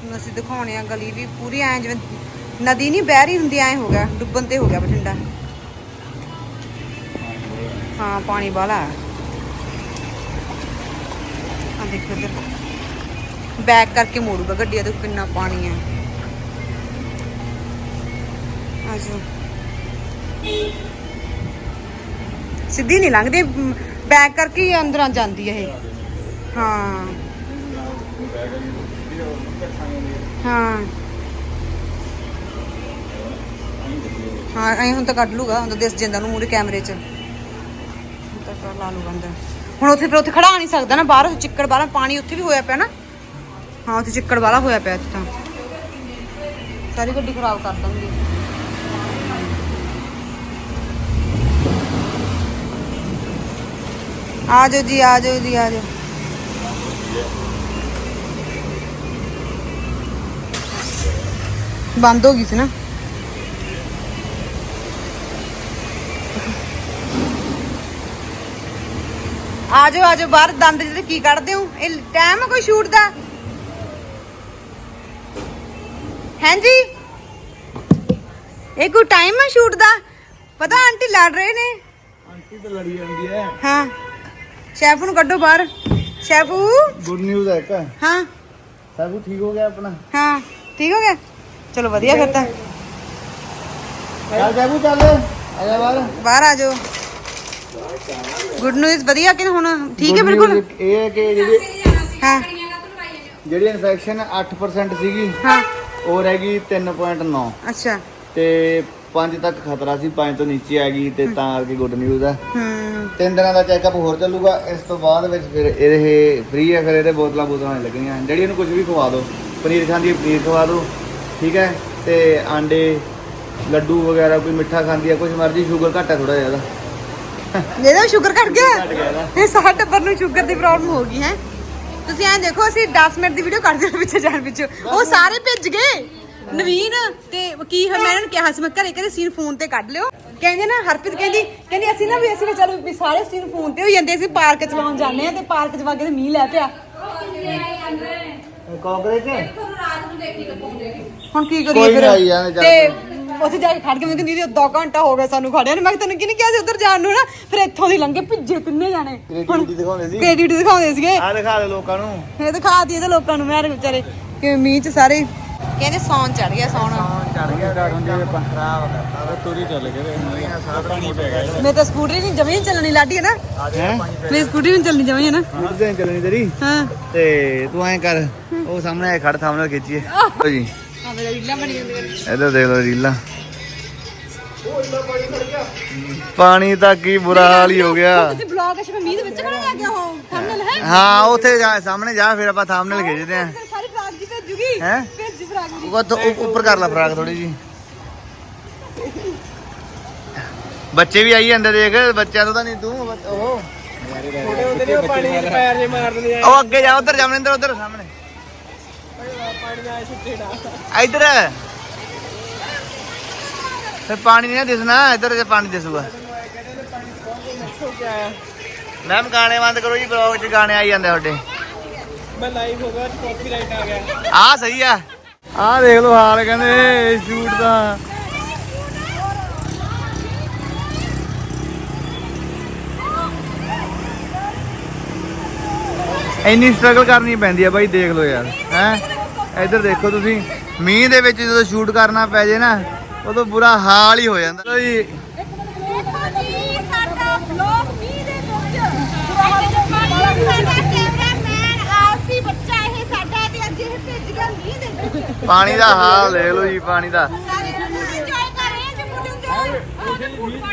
ਹੁਣ ਅਸੀਂ ਦਿਖਾਉਣੇ ਆ ਗਲੀ ਵੀ ਪੂਰੀ ਐ ਜਿਵੇਂ ਨਦੀ ਨਹੀਂ ਬਹਿ ਰਹੀ ਹੁੰਦੀ ਐ ਹੋ ਗਿਆ ਡੁੱਬਣ ਤੇ ਹੋ ਗਿਆ ਬਠਿੰਡਾ। ਹਾਂ ਪਾਣੀ ਵਾਲਾ। ਆ ਦੇਖੋ ਇੱਧਰ। ਬੈਕ ਕਰਕੇ ਮੋੜੂਗਾ ਗੱਡੀ, ਇਹਦੇ ਕਿੰਨਾ ਪਾਣੀ ਹੈ। ਆਜੋ ਸਿੱਧੀ ਨਹੀਂ ਲੰਘਦੀ, ਬੈਕ ਕਰਕੇ ਹੀ ਅੰਦਰਾਂ ਜਾਂਦੀ ਹੈ ਇਹ। ਹਾਂ। ਹਾਂ। ਹਾਂ, ਐਂ ਹੁਣ ਤਾਂ ਕੱਢ ਲੂਗਾ ਹੁਣ ਤਾਂ ਦਿਸ ਜਾਂਦਾ ਨੂੰ ਮੂਰੇ ਕੈਮਰੇ 'ਚ। ਤਾਂ ਲਾ ਲੂਗਾ ਅੰਦਰ। ਹੁਣ ਉੱਥੇ ਫਿਰ ਉੱਥੇ ਖੜਾ ਨਹੀਂ ਸਕਦਾ ਨਾ, ਬਾਹਰ ਉੱਥੇ ਚਿੱਕੜ ਵਾਲਾ ਪਾਣੀ ਉੱਥੇ ਵੀ ਹੋਇਆ ਪਿਆ ਨਾ। ਹਾਂ, ਉੱਥੇ ਚਿੱਕੜ ਵਾਲਾ ਹੋਇਆ ਪਿਆ ਇੱਥੇ ਤਾਂ। ਸਾਰੀ ਗੱਡੀ ਖਰਾਬ ਕਰ ਦੇਣਗੇ। ਆ ਜਾਓ ਜੀ, ਆ ਜਾਓ ਜੀ, ਆ ਜਾਓ। ਬੰਦ ਹੋ ਗਈ ਸੀ ਨਾ। ਆ ਜਾਓ ਆ ਜਾਓ ਬਾਹਰ ਦੰਦ ਜਿਹਦੇ ਕੀ ਕੱਢਦੇ ਹੋ ਇਹ ਟਾਈਮ ਹੈ ਕੋਈ ਸ਼ੂਟ ਦਾ ਹਾਂਜੀ ਇਹ ਕੋਈ ਟਾਈਮ ਹੈ ਸ਼ੂਟ ਦਾ ਪਤਾ ਆਂਟੀ ਲੜ ਰਹੇ ਨੇ ਆਂਟੀ ਤਾਂ ਲੜੀ ਜਾਂਦੀ ਹੈ ਹਾਂ ਸ਼ੈਫ ਨੂੰ ਕੱਢੋ ਬਾਹਰ ਸ਼ੈਫੂ ਗੁੱਡ ਨਿਊਜ਼ ਹੈ ਇੱਕ ਹਾਂ ਸਭ ਕੁਝ ਠੀਕ ਹੋ ਗਿਆ ਆਪਣਾ ਹਾਂ ਠੀਕ ਹੋ ਗਿਆ ਚਲੋ ਵਧੀਆ ਫਿਰ ਤਾਂ ਚੱਲ ਜਾਬੂ ਚੱਲ ਆ ਜਾ ਬਾਹਰ ਬਾਹਰ ਆ ਜਾਓ ਗੁੱਡ ਨਿਊਜ਼ ਵਧੀਆ ਕਿ ਹੁਣ ਠੀਕ ਹੈ Good ਬਿਲਕੁਲ? news ਇਹ ਹੈ ਕਿ ਜਿਹੜੀ ਹਾਂ। ਜਿਹੜੀ ਇਨਫੈਕਸ਼ਨ 8% ਸੀਗੀ ਹਾਂ। ਉਹ ਰਹਿ ਗਈ 3.9 ਅੱਛਾ। ਤੇ 5 ਤੱਕ ਖਤਰਾ ਸੀ 5 ਤੋਂ ਨੀਚੇ ਆ ਗਈ ਤੇ ਤਾਂ ਕਰਕੇ ਗੁੱਡ ਨਿਊਜ਼ ਹੈ। ਹੂੰ। ਤਿੰਨ ਦਿਨਾਂ ਦਾ ਚੈੱਕਅਪ ਹੋਰ ਚੱਲੂਗਾ ਇਸ ਤੋਂ ਬਾਅਦ ਵਿੱਚ ਫਿਰ ਇਹ ਫ੍ਰੀ ਹੈ ਫਿਰ ਇਹਦੇ ਬੋਤਲਾਂ ਬੋਤਲਾਂ ਨਹੀਂ ਲੱਗਣੀਆਂ। ਜਿਹੜੀ ਇਹਨੂੰ ਕੁਝ ਵੀ ਖਵਾ ਦਿਓ ਪਨੀਰ ਖਾਂਦੀ ਹੈ ਪਨੀਰ ਖਵਾ ਦਿਓ ਠੀਕ ਹੈ? ਤੇ ਆਂਡੇ ਲੱਡੂ ਵਗੈਰਾ ਕੋਈ ਮਿੱਠਾ ਖਾਂਦੀ ਹੈ ਕੁਝ ਮਰਜ਼ੀ ਸ਼ੂਗਰ ਘੱਟ ਹੈ ਥੋੜਾ ਜ਼ਿਆਦਾ। ਇਹਦਾ ਸ਼ੂਗਰ ਘਟ ਗਿਆ। ਇਹ ਸਾਡੇ ਟੱਬਰ ਨੂੰ ਸ਼ੂਗਰ ਦੀ ਪ੍ਰੋਬਲਮ ਹੋ ਗਈ ਹੈ। ਤੁਸੀਂ ਐਂ ਦੇਖੋ ਅਸੀਂ 10 ਮਿੰਟ ਦੀ ਵੀਡੀਓ ਕਰਦੇ ਹਾਂ ਪਿੱਛੇ ਜਾਣ ਪਿੱਛੇ। ਉਹ ਸਾਰੇ ਭਿੱਜ ਗਏ। ਨਵੀਨ ਤੇ ਕੀ ਹੈ ਮੈਂ ਇਹਨਾਂ ਨੂੰ ਕਿਹਾ ਸੀ ਮੈਂ ਘਰੇ ਘਰੇ ਸੀਨ ਫੋਨ ਤੇ ਕੱਢ ਲਿਓ। ਕਹਿੰਦੇ ਨਾ ਹਰਪ੍ਰੀਤ ਕਹਿੰਦੀ ਕਹਿੰਦੀ ਅਸੀਂ ਨਾ ਵੀ ਅਸੀਂ ਵੀ ਚਲੋ ਵੀ ਸਾਰੇ ਸੀਨ ਫੋਨ ਤੇ ਹੋ ਜਾਂਦੇ ਅਸੀਂ ਪਾਰਕ ਚਲਾਉਣ ਜਾਂਦੇ ਆ ਤੇ ਪਾਰਕ ਚ ਵਾ ਕੇ ਮੀਂਹ ਲੈ ਪਿਆ। ਹੁਣ ਕੀ ਕਰੀਏ ਨਾ ਫਿਰ? ਤੇ ਉੱਥੇ ਜਾ ਕੇ ਖੜ ਕੇ ਮੈਂ ਕਹਿੰਦੀ ਦੀਦੀ 2 ਘੰਟਾ ਹੋ ਗਿਆ ਸਾਨੂੰ ਖੜਿਆ ਨੂੰ। ਮੈਂ ਕਿਹਾ ਤੈਨੂੰ ਕਿਹਨੇ ਕਿਹਾ ਸੀ ਉੱਧਰ ਜਾਣ ਨੂੰ ਨਾ? ਫਿਰ ਇੱਥੋਂ ਦੀ ਲੰਘੇ ਭਿੱਜੇ ਤਿੰਨੇ ਜਾਣੇ। ਕ੍ਰੀਏਟੀਵਿਟੀ ਦਿਖਾਉਂਦੇ ਸੀ? ਕ੍ਰੈਡਿਟ ਦਿਖਾਉਂਦੇ ਸੀਗੇ? ਆ ਦਿਖਾ ਦੇ ਲੋਕਾਂ ਨੂੰ। ਇਹ ਦਿਖਾ ਦਈਏ ਤੇ ਲੋਕਾਂ ਨੂੰ ਮੈਂ ਵਿਚਾਰੇ ਕਿ ਮੀਂਹ ਚ ਸਾਰੇ। ਕਹਿੰਦੇ ਸੌਣ ਚੜ ਗਿਆ ਸੌਣ। ਚੜ ਗਿਆ। ਡਾਡੋਂ ਜੇ ਆਪਾਂ ਖਰਾਬ ਕਰਤਾ। ਤੁਰੀ ਚੱਲ ਗਏ ਪਾਣੀ ਪੈ ਗਿਆ। ਮੈਂ ਤਾਂ ਸਕੂਟਰੀ ਨਹੀਂ ਜਮੀ ਨਹੀਂ ਚੱਲਣੀ ਲਾਡੀ ਹੈ ਨਾ? ਹੈ? ਮੇਰੀ ਸਕੂਟਰੀ ਨਹੀਂ ਚੱਲਣੀ ਜਮੀ ਹੈ ਨਾ? ਮੁੱਢ ਤੇ ਚੱਲਣੀ ਤੇਰੀ? ਹਾਂ। ਤੇ ਤੂੰ ਐਂ ਕਰ ਉਹ ਸਾਹਮਣੇ ਆਏ ਖੜ ਸਾਹਮਣੇ ਖਿੱਚੀਏ। ਲਓ ਜੀ। ਆ ਮੇਰਾ ਰੀਲਾਂ ਬਣੀ ਜਾਂਦੀਆਂ ਇੱਧਰ ਦੇਖ ਲਓ ਰੀਲਾਂ। ਪਾਣੀ ਤਾਂ ਕੀ ਬੁਰਾ ਹਾਲ ਹੀ ਹੋ ਗਿਆ। ਤੁਸੀਂ ਬਲੌਗ ਅਸ਼ ਮੀਂਹ ਦੇ ਵਿੱਚ ਖੜਾ ਲੈ ਕੇ ਉਹ? ਥੰਬਨੇਲ ਹੈ? ਹਾਂ ਉੱਥੇ ਜਾ ਸਾਹਮਣੇ ਜਾ ਫਿਰ ਆਪਾਂ ਥੰਬਨੇਲ ਖਿੱਚਦੇ ਆਂ ਫਿਰ ਸਾਰੀ ਫਰਾਕ ਜੀ ਭੇਜੂਗੀ। ਹੈਂ? ਭੇਜੀ ਫਰਾਕ ਜੀ। ਉਹ ਤੋਂ ਉ- ਉੱਪਰ ਕਰ ਲੈ ਫਰਾਕ ਥੋੜੀ ਜੀ ਬੱਚੇ ਵੀ ਆਈ ਜਾਂਦੇ ਦੇਖ ਬੱਚਿਆਂ ਤੋਂ ਤਾਂ ਨਹੀਂ ਤੂੰ ਬੱਚ- ਉਹ ਛੋਟੇ ਹੁੰਦੇ ਨੇ ਉਹ ਪਾਣੀ ਚ ਪੈਰ ਜੇ ਮਾਰ ਦਿੰਦੇ ਆ। ਉਹ ਅੱਗੇ ਜਾ ਉਧਰ ਜਾ ਮਨਿੰਦਰ ਉਧਰ ਸਾਹਮਣੇ। ਇੱਧਰ ਫਿਰ ਪਾਣੀ ਨਹੀਂ ਦਿਸਣਾ ਇੱਧਰ ਜੇ ਪਾਣੀ ਦਿਸੂਗਾ। ਮੈਮ ਗਾਣੇ ਬੰਦ ਕਰੋ ਜੀ ਬਲੌਗ 'ਚ ਗਾਣੇ ਆਈ ਜਾਂਦੇ ਤੁਹਾਡੇ। ਮੈਂ ਲਾਈਵ ਹੋ ਗਿਆ ਕਾਪੀਰਾਈਟ ਆ ਗਿਆ। ਆ ਸਹੀ ਆ। ਆ ਦੇਖ ਲਓ ਹਾਲ ਕਹਿੰਦੇ ਸ਼ੂਟ ਦਾ। ਇੰਨੀ ਸਟਰਗਲ ਕਰਨੀ ਪੈਂਦੀ ਆ ਬਾਈ ਦੇਖ ਲਓ ਯਾਰ ਹੈ? ਇੱਧਰ ਦੇਖੋ ਤੁਸੀਂ ਮੀਂਹ ਦੇ ਵਿੱਚ ਜਦੋਂ ਸ਼ੂਟ ਕਰਨਾ ਪੈ ਜੇ ਨਾ ਉਦੋਂ ਬੁਰਾ ਹਾਲ ਹੀ ਹੋ ਜਾਂਦਾ। ਲਓ ਜੀ ਦੇਖੋ ਜੀ ਸਾਡਾ ਬਲੌਗ ਮੀਂਹ ਦੇ ਵਿੱਚ। ਸਾਡਾ ਕੈਮਰਾਮੈਨ ਆਲਸੀ ਬੱਚਾ ਇਹ ਸਾਡਾ ਤੇ ਅੱਜ ਇਹ ਭਿੱਜ ਗਿਆ ਮੀਂਹ ਦੇ ਵਿੱਚ ਪਾਣੀ ਦਾ ਹਾਲ ਦੇਖ ਲਓ ਜੀ ਪਾਣੀ ਦਾ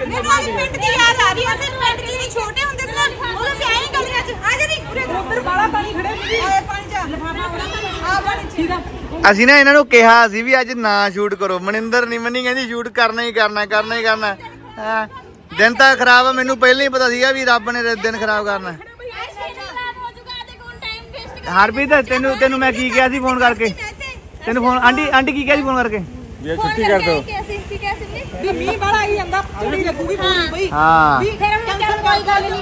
ਮੈਨੂੰ ਅੱਜ ਪਿੰਡ ਦੀ ਯਾਦ ਆ ਰਹੀ ਅਸੀਂ ਪਿੰਡ ਦੇ ਛੋਟੇ ਹੁੰਦੇ ਸੀ ਉਦੋਂ ਅਸੀਂ ਗਲੀਆਂ ਅਸੀਂ ਨਾ ਇਹਨਾਂ ਨੂੰ ਕਿਹਾ ਸੀ ਵੀ ਅੱਜ ਨਾ ਸ਼ੂਟ ਕਰੋ। ਮਨਿੰਦਰ ਨਹੀਂ ਮੰਨੀ ਕਹਿੰਦੀ ਸ਼ੂਟ ਕਰਨਾ ਹੀ ਕਰਨਾ ਕਰਨਾ ਹੀ ਕਰਨਾ। ਦਿਨ ਤਾਂ ਖਰਾਬ ਆ ਮੈਨੂੰ ਪਹਿਲਾਂ ਹੀ ਪਤਾ ਸੀਗਾ ਵੀ ਰੱਬ ਨੇ ਦਿਨ ਖਰਾਬ ਕਰਨਾ। ਹਰਪ੍ਰੀਤ ਤੈਨੂੰ ਤੈਨੂੰ ਮੈਂ ਕੀ ਕਿਹਾ ਸੀ ਫੋਨ ਕਰਕੇ? ਤੈਨੂੰ ਫੋਨ ਆਂਟੀ ਆਂਟੀ ਕੀ ਕਿਹਾ ਸੀ ਫੋਨ ਕਰਕੇ? ਵੀ ਛੁੱਟੀ ਕਰ ਦੋ। ਵੀ ਮੀਂਹ ਵਾਲਾ ਆਈ ਜਾਂਦਾ ਥੋੜੀ ਲੱਗੂਗੀ ਪੂਰੀ ਬਈ ਹਾਂ। ਵੀ ਕੈਂਸਲ ਕੋਈ ਗੱਲ ਨਹੀਂ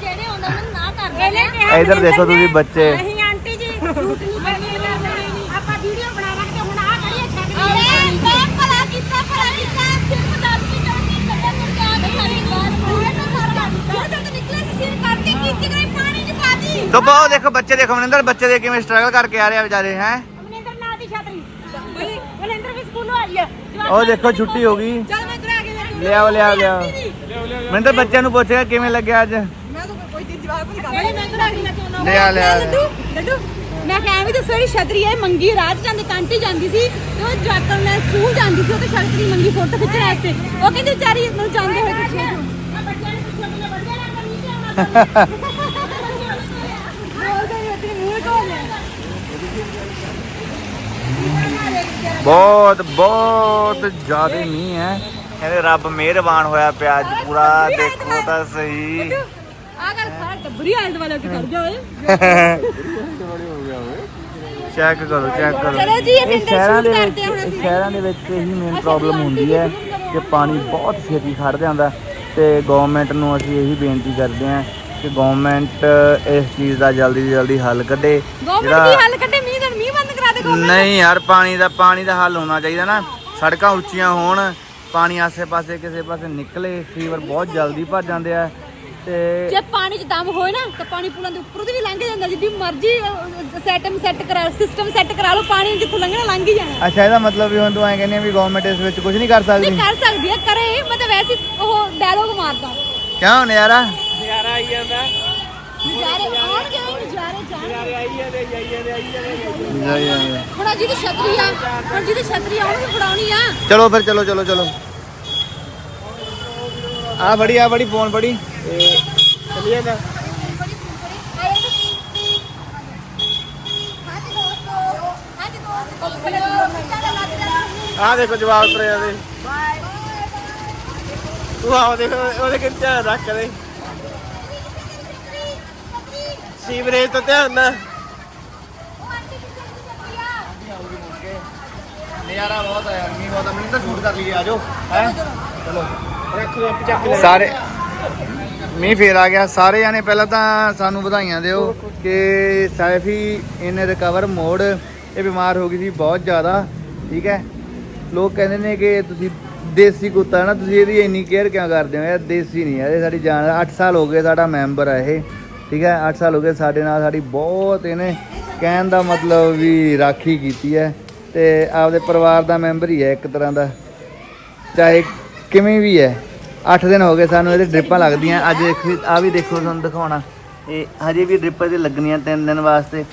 ਜਿਹੜੇ ਉਹਨਾਂ ਨੂੰ ਨਾ ਇਧਰ ਦੇਖੋ ਤੁਸੀਂ ਬੱਚੇ। ਨਹੀਂ ਆਂਟੀ ਜੀ ਝੂਠ ਨਹੀਂ ਕਰਨੀ ਆਪਾਂ ਵੀਡੀਓ ਬਣਾ ਰੱਖਦੇ ਹੁਣ ਆ ਕਰੀਏ ਛੱਡ ਅਰੇ ਮੈਂ ਭਲਾ ਕੀਤਾ ਭਲਾ ਕੀਤਾ। ਸਿਰਫ 10 ਮਿੰਟ ਦੀ ਕੱਢਣ ਨੂੰ ਕਿਹਾ ਤੇ ਸਾਰੀ ਬਾਤ ਜਦੋਂ ਤੱਕ ਨਿਕਲੇ ਸੀ ਸਿਰ ਕਰਕੇ ਕੀਤੀ ਗਈ ਪਾਣੀ ਚ ਪਾਤੀ ਤੋਂ ਬਹੁਤ ਦੇਖੋ ਬੱਚੇ ਦੇਖੋ ਮਨਿੰਦਰ ਬੱਚੇ ਦੇ ਕਿਵੇਂ ਸਟਰਗਲ ਕਰਕੇ ਆ ਰਹੇ ਆ ਵਿਚਾਰੇ ਹੈ? ਮਨਿੰਦਰ ਨਾਲ ਦੀ ਛਤਰੀ। ਬਈ ਮਨਿੰਦਰ ਵੀ ਸਕੂਲੋਂ ਆਈ ਆ। ਉਹ ਦੇਖੋ ਛੁੱਟੀ ਹੋ ਗਈ। ਚੱਲ ਮੈਂ ਕਰਾ ਕੇ ਲਿਆਓ ਲਿਆਓ ਲਿਆਓ। ਮਨਿੰਦਰ ਬੱਚਿਆਂ ਨੂੰ ਪੁੱਛਿਆ ਕਿਵੇਂ ਲੱਗਿਆ ਅੱਜ? ਜਵਾਬ ਨਹੀਂ ਬਈ ਮੈਂ ਕਰਾ ਕੇ ਲੈ ਕੇ ਆਉਣਾ ਲਿਆ ਲਿਆ ਲੱਡੂ ਲੱਡੂ। ਮੈਂ ਕਿਹਾ ਵੀ ਦੱਸੋ ਜਿਹੜੀ ਛਤਰੀ ਹੈ ਮੰਗੀ ਰਾਤ ਜਾਂਦੇ ਕਾਂਟੀ ਜਾਂਦੀ ਸੀ। ਤੇ ਉਹ ਜਾਤਨ ਲੈ ਸਕੂਲ ਜਾਂਦੀ ਸੀ ਉਹ ਤੇ ਛਤਰੀ ਮੰਗੀ ਫੋਟੋ ਖਿੱਚਣ ਵਾਸਤੇ। ਉਹ ਕਹਿੰਦੀ ਵਿਚਾਰੀ ਨੂੰ ਜਾਂਦੇ ਹੋਏ ਪਿੱਛੇ ਬੱਚਿਆਂ ਨੂੰ ਪੁੱਛੋ ਮੈਨੂੰ ਵਧੀਆ ਲੱਗਦਾ ਨਹੀਂ ਤੇ ਆਉਣਾ ਬੋਲ ਗਈ ਉਹਦੇ ਮੂੰਹ ਕੋਲ ਬਹੁਤ ਬਹੁਤ ਜ਼ਿਆਦਾ ਮੀਂਹ ਹੈ। ਕਹਿੰਦੇ ਰੱਬ ਮਿਹਰਬਾਨ ਹੋਇਆ ਪਿਆ ਅੱਜ ਪੂਰਾ। ਦੇਖੋ ਤਾਂ ਸਹੀ। ਆ ਗੱਲ ਸਾਰਾ ਟੱਬਰੀ ਆਲੇ ਵਾਲੇ ਕੇ ਕਰ ਜਾ ਓਏ ਚੈੱਕ ਕਰੋ ਚੈੱਕ ਕਰੋ। ਚਲੋ ਜੀ, ਅਸੀਂ ਇਹ ਅੰਦਰ ਸ਼ਹਿਰਾਂ ਦੇ shoot ਵਿੱਚ ਕਰਦੇ ਹਾਂ ਹੁਣ। ਇਹ ਅਸੀਂ। ਸ਼ਹਿਰਾਂ ਦੇ ਵਿੱਚ ਇਹੀ ਮੇਨ ਪ੍ਰੋਬਲਮ ਹੁੰਦੀ ਹੈ ਕਿ ਪਾਣੀ ਬਹੁਤ ਛੇਤੀ ਖੜ ਜਾਂਦਾ ਤੇ ਗਵਰਨਮੈਂਟ ਨੂੰ ਅਸੀਂ ਇਹੀ ਬੇਨਤੀ ਕਰਦੇ ਹਾਂ ਕਿ ਗਵਰਨਮੈਂਟ ਇਸ ਚੀਜ਼ ਦਾ ਜਲਦੀ ਤੋਂ ਜਲਦੀ ਹੱਲ ਕੱਢੇ। ਗਵਰਨਮੈਂਟ ਹੱਲ ਕੱਢੇ? ਮੀਂਹ ਦਾ ਮੀਂਹ ਬੰਦ ਕਰਾ ਦੇ। ਨਹੀਂ ਯਾਰ ਪਾਣੀ ਦਾ ਪਾਣੀ ਦਾ ਹੱਲ ਹੋਣਾ ਚਾਹੀਦਾ ਨਾ। ਸੜਕਾਂ ਉੱਚੀਆਂ ਹੋਣ ਪਾਣੀ ਆਸੇ-ਪਾਸੇ ਕਿਸੇ ਪਾਸੇ ਨਿਕਲੇ ਫੀਵਰ ਬਹੁਤ ਜਲਦੀ ਭਰ ਜਾਂਦੇ ਆ। ਤੇ ਜੇ ਪਾਣੀ 'ਚ ਦਮ ਹੋਏ ਨਾ ਤਾਂ ਪਾਣੀ ਪੁਲਾਂ ਦੇ ਉੱਪਰੋਂ ਦੀ ਵੀ ਲੰਘ ਜਾਂਦਾ ਜਿੱਦੀ ਮਰਜ਼ੀ ਸੈਟਮ ਸੈੱਟ ਕਰਾ ਸਿਸਟਮ ਸੈੱਟ ਕਰਾ ਲਓ ਪਾਣੀ ਜਿੱਥੋਂ ਲੰਘਣਾ ਲੰਘ ਹੀ ਜਾਣਾ। ਅੱਛਾ ਇਹਦਾ ਮਤਲਬ ਵੀ ਹੁਣ ਤੂੰ ਐਂ ਕਹਿੰਦੀ ਆ ਵੀ ਗਵਰਨਮੈਂਟ ਇਸ ਵਿੱਚ ਕੁਝ ਨਹੀਂ ਕਰ ਨਹੀਂ ਸਕਦੀ ਕਰ ਸਕਦੀ ਆ ਕਰੇ ਮੈਂ ਤਾਂ ਵੈਸੇ ਉਹ ਡਾਇਲੋਗ ਮਾਰਦਾ। ਕਿਉਂ ਨਜ਼ਾਰਾ? ਨਜ਼ਾਰਾ ਆਈ ਜਾਂਦਾ। ਨਜ਼ਾਰੇ ਆਉਣਗੇ ਨਜ਼ਾਰੇ ਜਾਣਗੇ। ਨਜ਼ਾਰੇ ਆਈ ਜਾਂਦੇ ਜਾਈ ਜਾਂਦੇ ਆਈ ਜਾਂਦੇ। ਆਈ ਜਾਂਦੇ। ਹੁਣ ਜਿਹਦੀ ਛਤਰੀ ਆ ਹੁਣ ਜਿਹਦੀ ਛਤਰੀ ਆ ਉਹਨੂੰ ਵੀ ਫੜਾਉਣੀ ਆ। ਚਲੋ ਫਿਰ ਚਲੋ ਚਲੋ ਚਲੋ। ਆ ਬੜੀ ਆ ਬੜੀ ਫੋਨ ਬੜੀ ਤੇ ਚੱਲੀ ਜਾਂਦਾ ਆ ਦੇਖੋ ਜਵਾਬ ਤਰੇ ਦੇ ਤੂੰ ਆਹ ਦੇਖੋ, ਉਹਦੇ ਕਿ ਧਿਆਨ ਰੱਖ ਦੇ ਸੀਵਰੇਜ ਤੋਂ ਧਿਆਨ ਨਾ ਨਜ਼ਾਰਾ ਬਹੁਤ ਆ ਯਾਰ ਮੀਂਹ ਬਹੁਤ ਆ, ਮੈਨੂੰ ਤਾਂ ਸ਼ੂਟ ਕਰ ਲਈਏ ਆਜੋ ਹੈ? ਚਲੋ। ਰੱਖ ਲੈ ਚੱਕ ਲੈ ਸਾਰੇ ਮੀਂਹ ਫੇਰ ਆ ਗਿਆ। ਸਾਰੇ ਜਾਣੇ ਪਹਿਲਾਂ ਤਾਂ ਸਾਨੂੰ ਵਧਾਈਆਂ ਦਿਓ ਕਿ ਸੈਫੀ ਇਨ ਰਿਕਵਰ ਮੋਡ ਇਹ ਬਿਮਾਰ ਹੋ ਗਈ ਸੀ ਬਹੁਤ ਜ਼ਿਆਦਾ, ਠੀਕ ਹੈ। ਲੋਕ ਕਹਿੰਦੇ ਨੇ ਕਿ ਤੁਸੀਂ ਦੇਸੀ ਕੁੱਤਾ ਨਾ, ਤੁਸੀਂ ਇਹਦੀ ਇੰਨੀ ਕੇਅਰ ਕਿਉਂ ਕਰਦੇ ਹੋ? ਯਾਰ ਦੇਸੀ ਨਹੀਂ ਹੈ, ਇਹ ਸਾਡੀ ਜਾਨ 8 ਸਾਲ ਹੋ ਗਏ ਸਾਡਾ ਮੈਂਬਰ ਹੈ ਇਹ, ਠੀਕ ਹੈ। 8 ਸਾਲ ਹੋ ਗਏ ਸਾਡੇ ਨਾਲ, ਸਾਡੀ ਬਹੁਤ ਇਹਨੇ ਕਹਿਣ ਦਾ ਮਤਲਬ ਵੀ ਰਾਖੀ ਕੀਤੀ ਹੈ ਤੇ ਆਪਦੇ ਪਰਿਵਾਰ ਦਾ ਮੈਂਬਰ ਹੀ ਹੈ ਇੱਕ ਤਰ੍ਹਾਂ ਦਾ। ਚਾਹੇ ਕਿਵੇਂ ਵੀ ਹੈ। 8 ਦਿਨ ਹੋ ਗਏ ਸਾਨੂੰ ਇਹਦੇ ਡ੍ਰਿਪਾਂ ਲੱਗਦੀਆਂ। ਅੱਜ ਆ ਵੀ ਦੇਖੋ ਤੁਹਾਨੂੰ ਦਿਖਾਉਣਾ। ਇਹ ਹਜੇ ਵੀ ਡ੍ਰਿਪ ਇਹਦੇ ਲੱਗਣੀਆਂ 3 ਦਿਨ ਵਾਸਤੇ।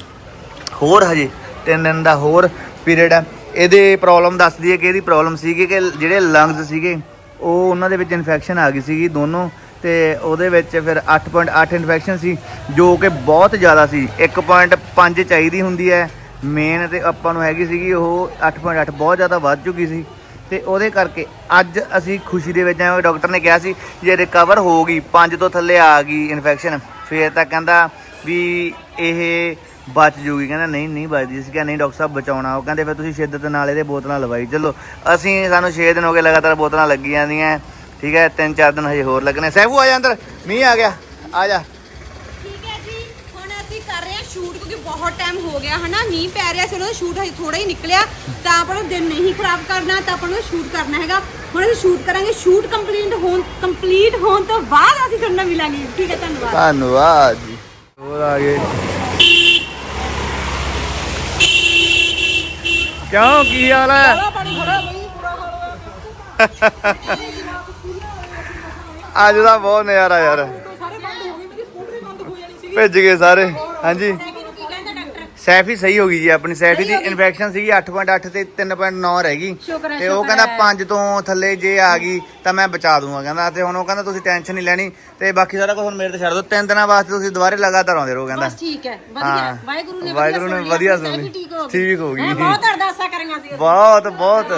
ਹੋਰ ਹਜੇ 3 ਦਿਨ ਦਾ ਹੋਰ ਪੀਰੀਅਡ ਹੈ। ਇਹਦੇ ਪ੍ਰੋਬਲਮ ਦੱਸਦੀ ਹੈ ਕਿ ਇਹਦੀ ਪ੍ਰੋਬਲਮ ਸੀਗੀ ਕਿ ਜਿਹੜੇ ਲੰਗਸ ਸੀਗੇ, ਉਹ ਉਹਨਾਂ ਦੇ ਵਿੱਚ ਇਨਫੈਕਸ਼ਨ ਆ ਗਈ ਸੀਗੀ ਦੋਨੋਂ। ਤੇ ਉਹਦੇ ਵਿੱਚ ਫਿਰ 8.8 ਇਨਫੈਕਸ਼ਨ ਸੀ, ਜੋ ਕਿ ਬਹੁਤ ਜ਼ਿਆਦਾ ਸੀ। 1.5 ਚਾਹੀਦੀ ਹੁੰਦੀ ਹੈ। ਮੇਨ ਤੇ ਆਪਾਂ ਨੂੰ ਹੈਗੀ ਸੀਗੀ ਉਹ 8.8 ਬਹੁਤ ਜ਼ਿਆਦਾ ਵੱਧ ਚੁੱਕੀ ਸੀ। ਤੇ ਉਹਦੇ ਕਰਕੇ ਅੱਜ ਅਸੀਂ ਖੁਸ਼ੀ ਦੇ ਵਿੱਚ ਆਏ ਡਾਕਟਰ ਨੇ ਕਿਹਾ ਸੀ ਜੇ ਰਿਕਵਰ ਹੋ ਗਈ 5 ਤੋਂ ਥੱਲੇ ਆ ਗਈ ਇਨਫੈਕਸ਼ਨ ਫੇਰ ਤਾਂ ਕਹਿੰਦਾ ਵੀ ਇਹ ਬਚ ਜੂਗੀ। ਕਹਿੰਦਾ ਨਹੀਂ ਨਹੀਂ ਬਚਦੀ। ਸੀ ਕਿਹਾ, ਨਹੀਂ ਡਾਕਟਰ ਸਾਹਿਬ, ਬਚਾਉਣਾ। ਉਹ ਕਹਿੰਦੇ, ਫਿਰ ਤੁਸੀਂ ਸ਼ਿੱਦਤ ਨਾਲ ਇਹਦੇ ਬੋਤਲਾਂ ਲਵਾਈ। ਚਲੋ, ਅਸੀਂ ਸਾਨੂੰ 6 ਦਿਨ ਹੋ ਗਏ ਲਗਾਤਾਰ ਬੋਤਲਾਂ ਲੱਗੀਆਂ ਜਾਂਦੀਆਂ ਠੀਕ ਹੈ, ਤਿੰਨ ਚਾਰ ਦਿਨ ਹਜੇ ਹੋਰ ਲੱਗਣੇ। ਸਹਿਬੂ ਆ ਜਾ ਅੰਦਰ। ਮੀਂਹ ਆ ਗਿਆ। ਆ ਜਾ ਠੀਕ ਹੈ ਜੀ ਹੁਣ ਅਸੀਂ ਕਰ ਰਹੇ ਹਾਂ ਸ਼ੂਟ ਕਿਉਂਕਿ ਬਹੁਤ ਟਾਈਮ ਹੋ ਗਿਆ ਹਨਾ ਮੀਂਹ ਪੈ ਰਿਹਾ ਸੀ ਉਹਦਾ ਸ਼ੂਟ ਹਜੇ ਥੋੜਾ ਹੀ ਨਿਕਲਿਆ ਤਾਂ ਆਪਾਂ ਨੂੰ ਦਿਨ ਨਹੀਂ ਖਰਾਬ ਕਰਨਾ ਤਾਂ ਆਪਾਂ ਨੂੰ ਸ਼ੂਟ ਕਰਨਾ ਹੈਗਾ ਹੁਣ ਅਸੀਂ ਸ਼ੂਟ ਕਰਾਂਗੇ ਸ਼ੂਟ ਕੰਪਲੀਟ ਹੋਣ ਕੰਪਲੀਟ ਹੋਣ ਤੋਂ ਬਾਅਦ ਅਸੀਂ ਤੁਹਾਨੂੰ ਨਾਲ ਮਿਲਾਂਗੇ ਠੀਕ ਹੈ ਧੰਨਵਾਦ ਧੰਨਵਾਦ ਜੀ ਹੋਰ ਆ ਗਏ ਕਿਉਂ ਕੀ ਹਾਲ ਹੈ ਅੱਜ ਦਾ ਬਹੁਤ ਨਜ਼ਾਰਾ ਯਾਰ ਭਿੱਜ ਗਏ ਸਾਰੇ ਹਾਂਜੀ ਸੈਫੀ ਸਹੀ ਹੋ ਗਈ ਜੀ ਆਪਣੀ ਸੈਫੀ ਦੀ ਇਨਫੈਕਸ਼ਨ ਸੀਗੀ 8.8 ਤੇ 3.9 ਰਹਿ ਗਈ। ਤੇ ਉਹ ਕਹਿੰਦਾ 5 ਤੋਂ ਥੱਲੇ ਜੇ ਆ ਗਈ ਤਾਂ ਮੈਂ ਬਚਾ ਦੂੰਗਾ ਕਹਿੰਦਾ। ਤੇ ਹੁਣ ਉਹ ਕਹਿੰਦਾ ਤੁਸੀਂ ਟੈਨਸ਼ਨ ਨਹੀਂ ਲੈਣੀ। ਤੇ ਬਾਕੀ ਸਾਰਾ ਕੁਝ ਹੁਣ ਮੇਰੇ ਤੇ ਛੱਡ ਦਿਓ ਤਿੰਨ ਦਿਨਾਂ ਵਾਸਤੇ ਤੁਸੀਂ ਦੁਬਾਰੇ ਲਗਾਤਾਰ ਆਉਂਦੇ ਰਹੋ ਕਹਿੰਦਾ। ਬਸ ਠੀਕ ਹੈ। ਵਧੀਆ। ਵਾਹਿਗੁਰੂ ਨੇ ਵਾਹਿਗੁਰੂ ਨੇ ਵਧੀਆ ਸੁਣੀ। ਠੀਕ ਹੋ ਗਈ। ਬਹੁਤ ਅਰਦਾਸਾਂ ਕਰੀਆਂ ਸੀ। ਬਹੁਤ ਬਹੁਤ।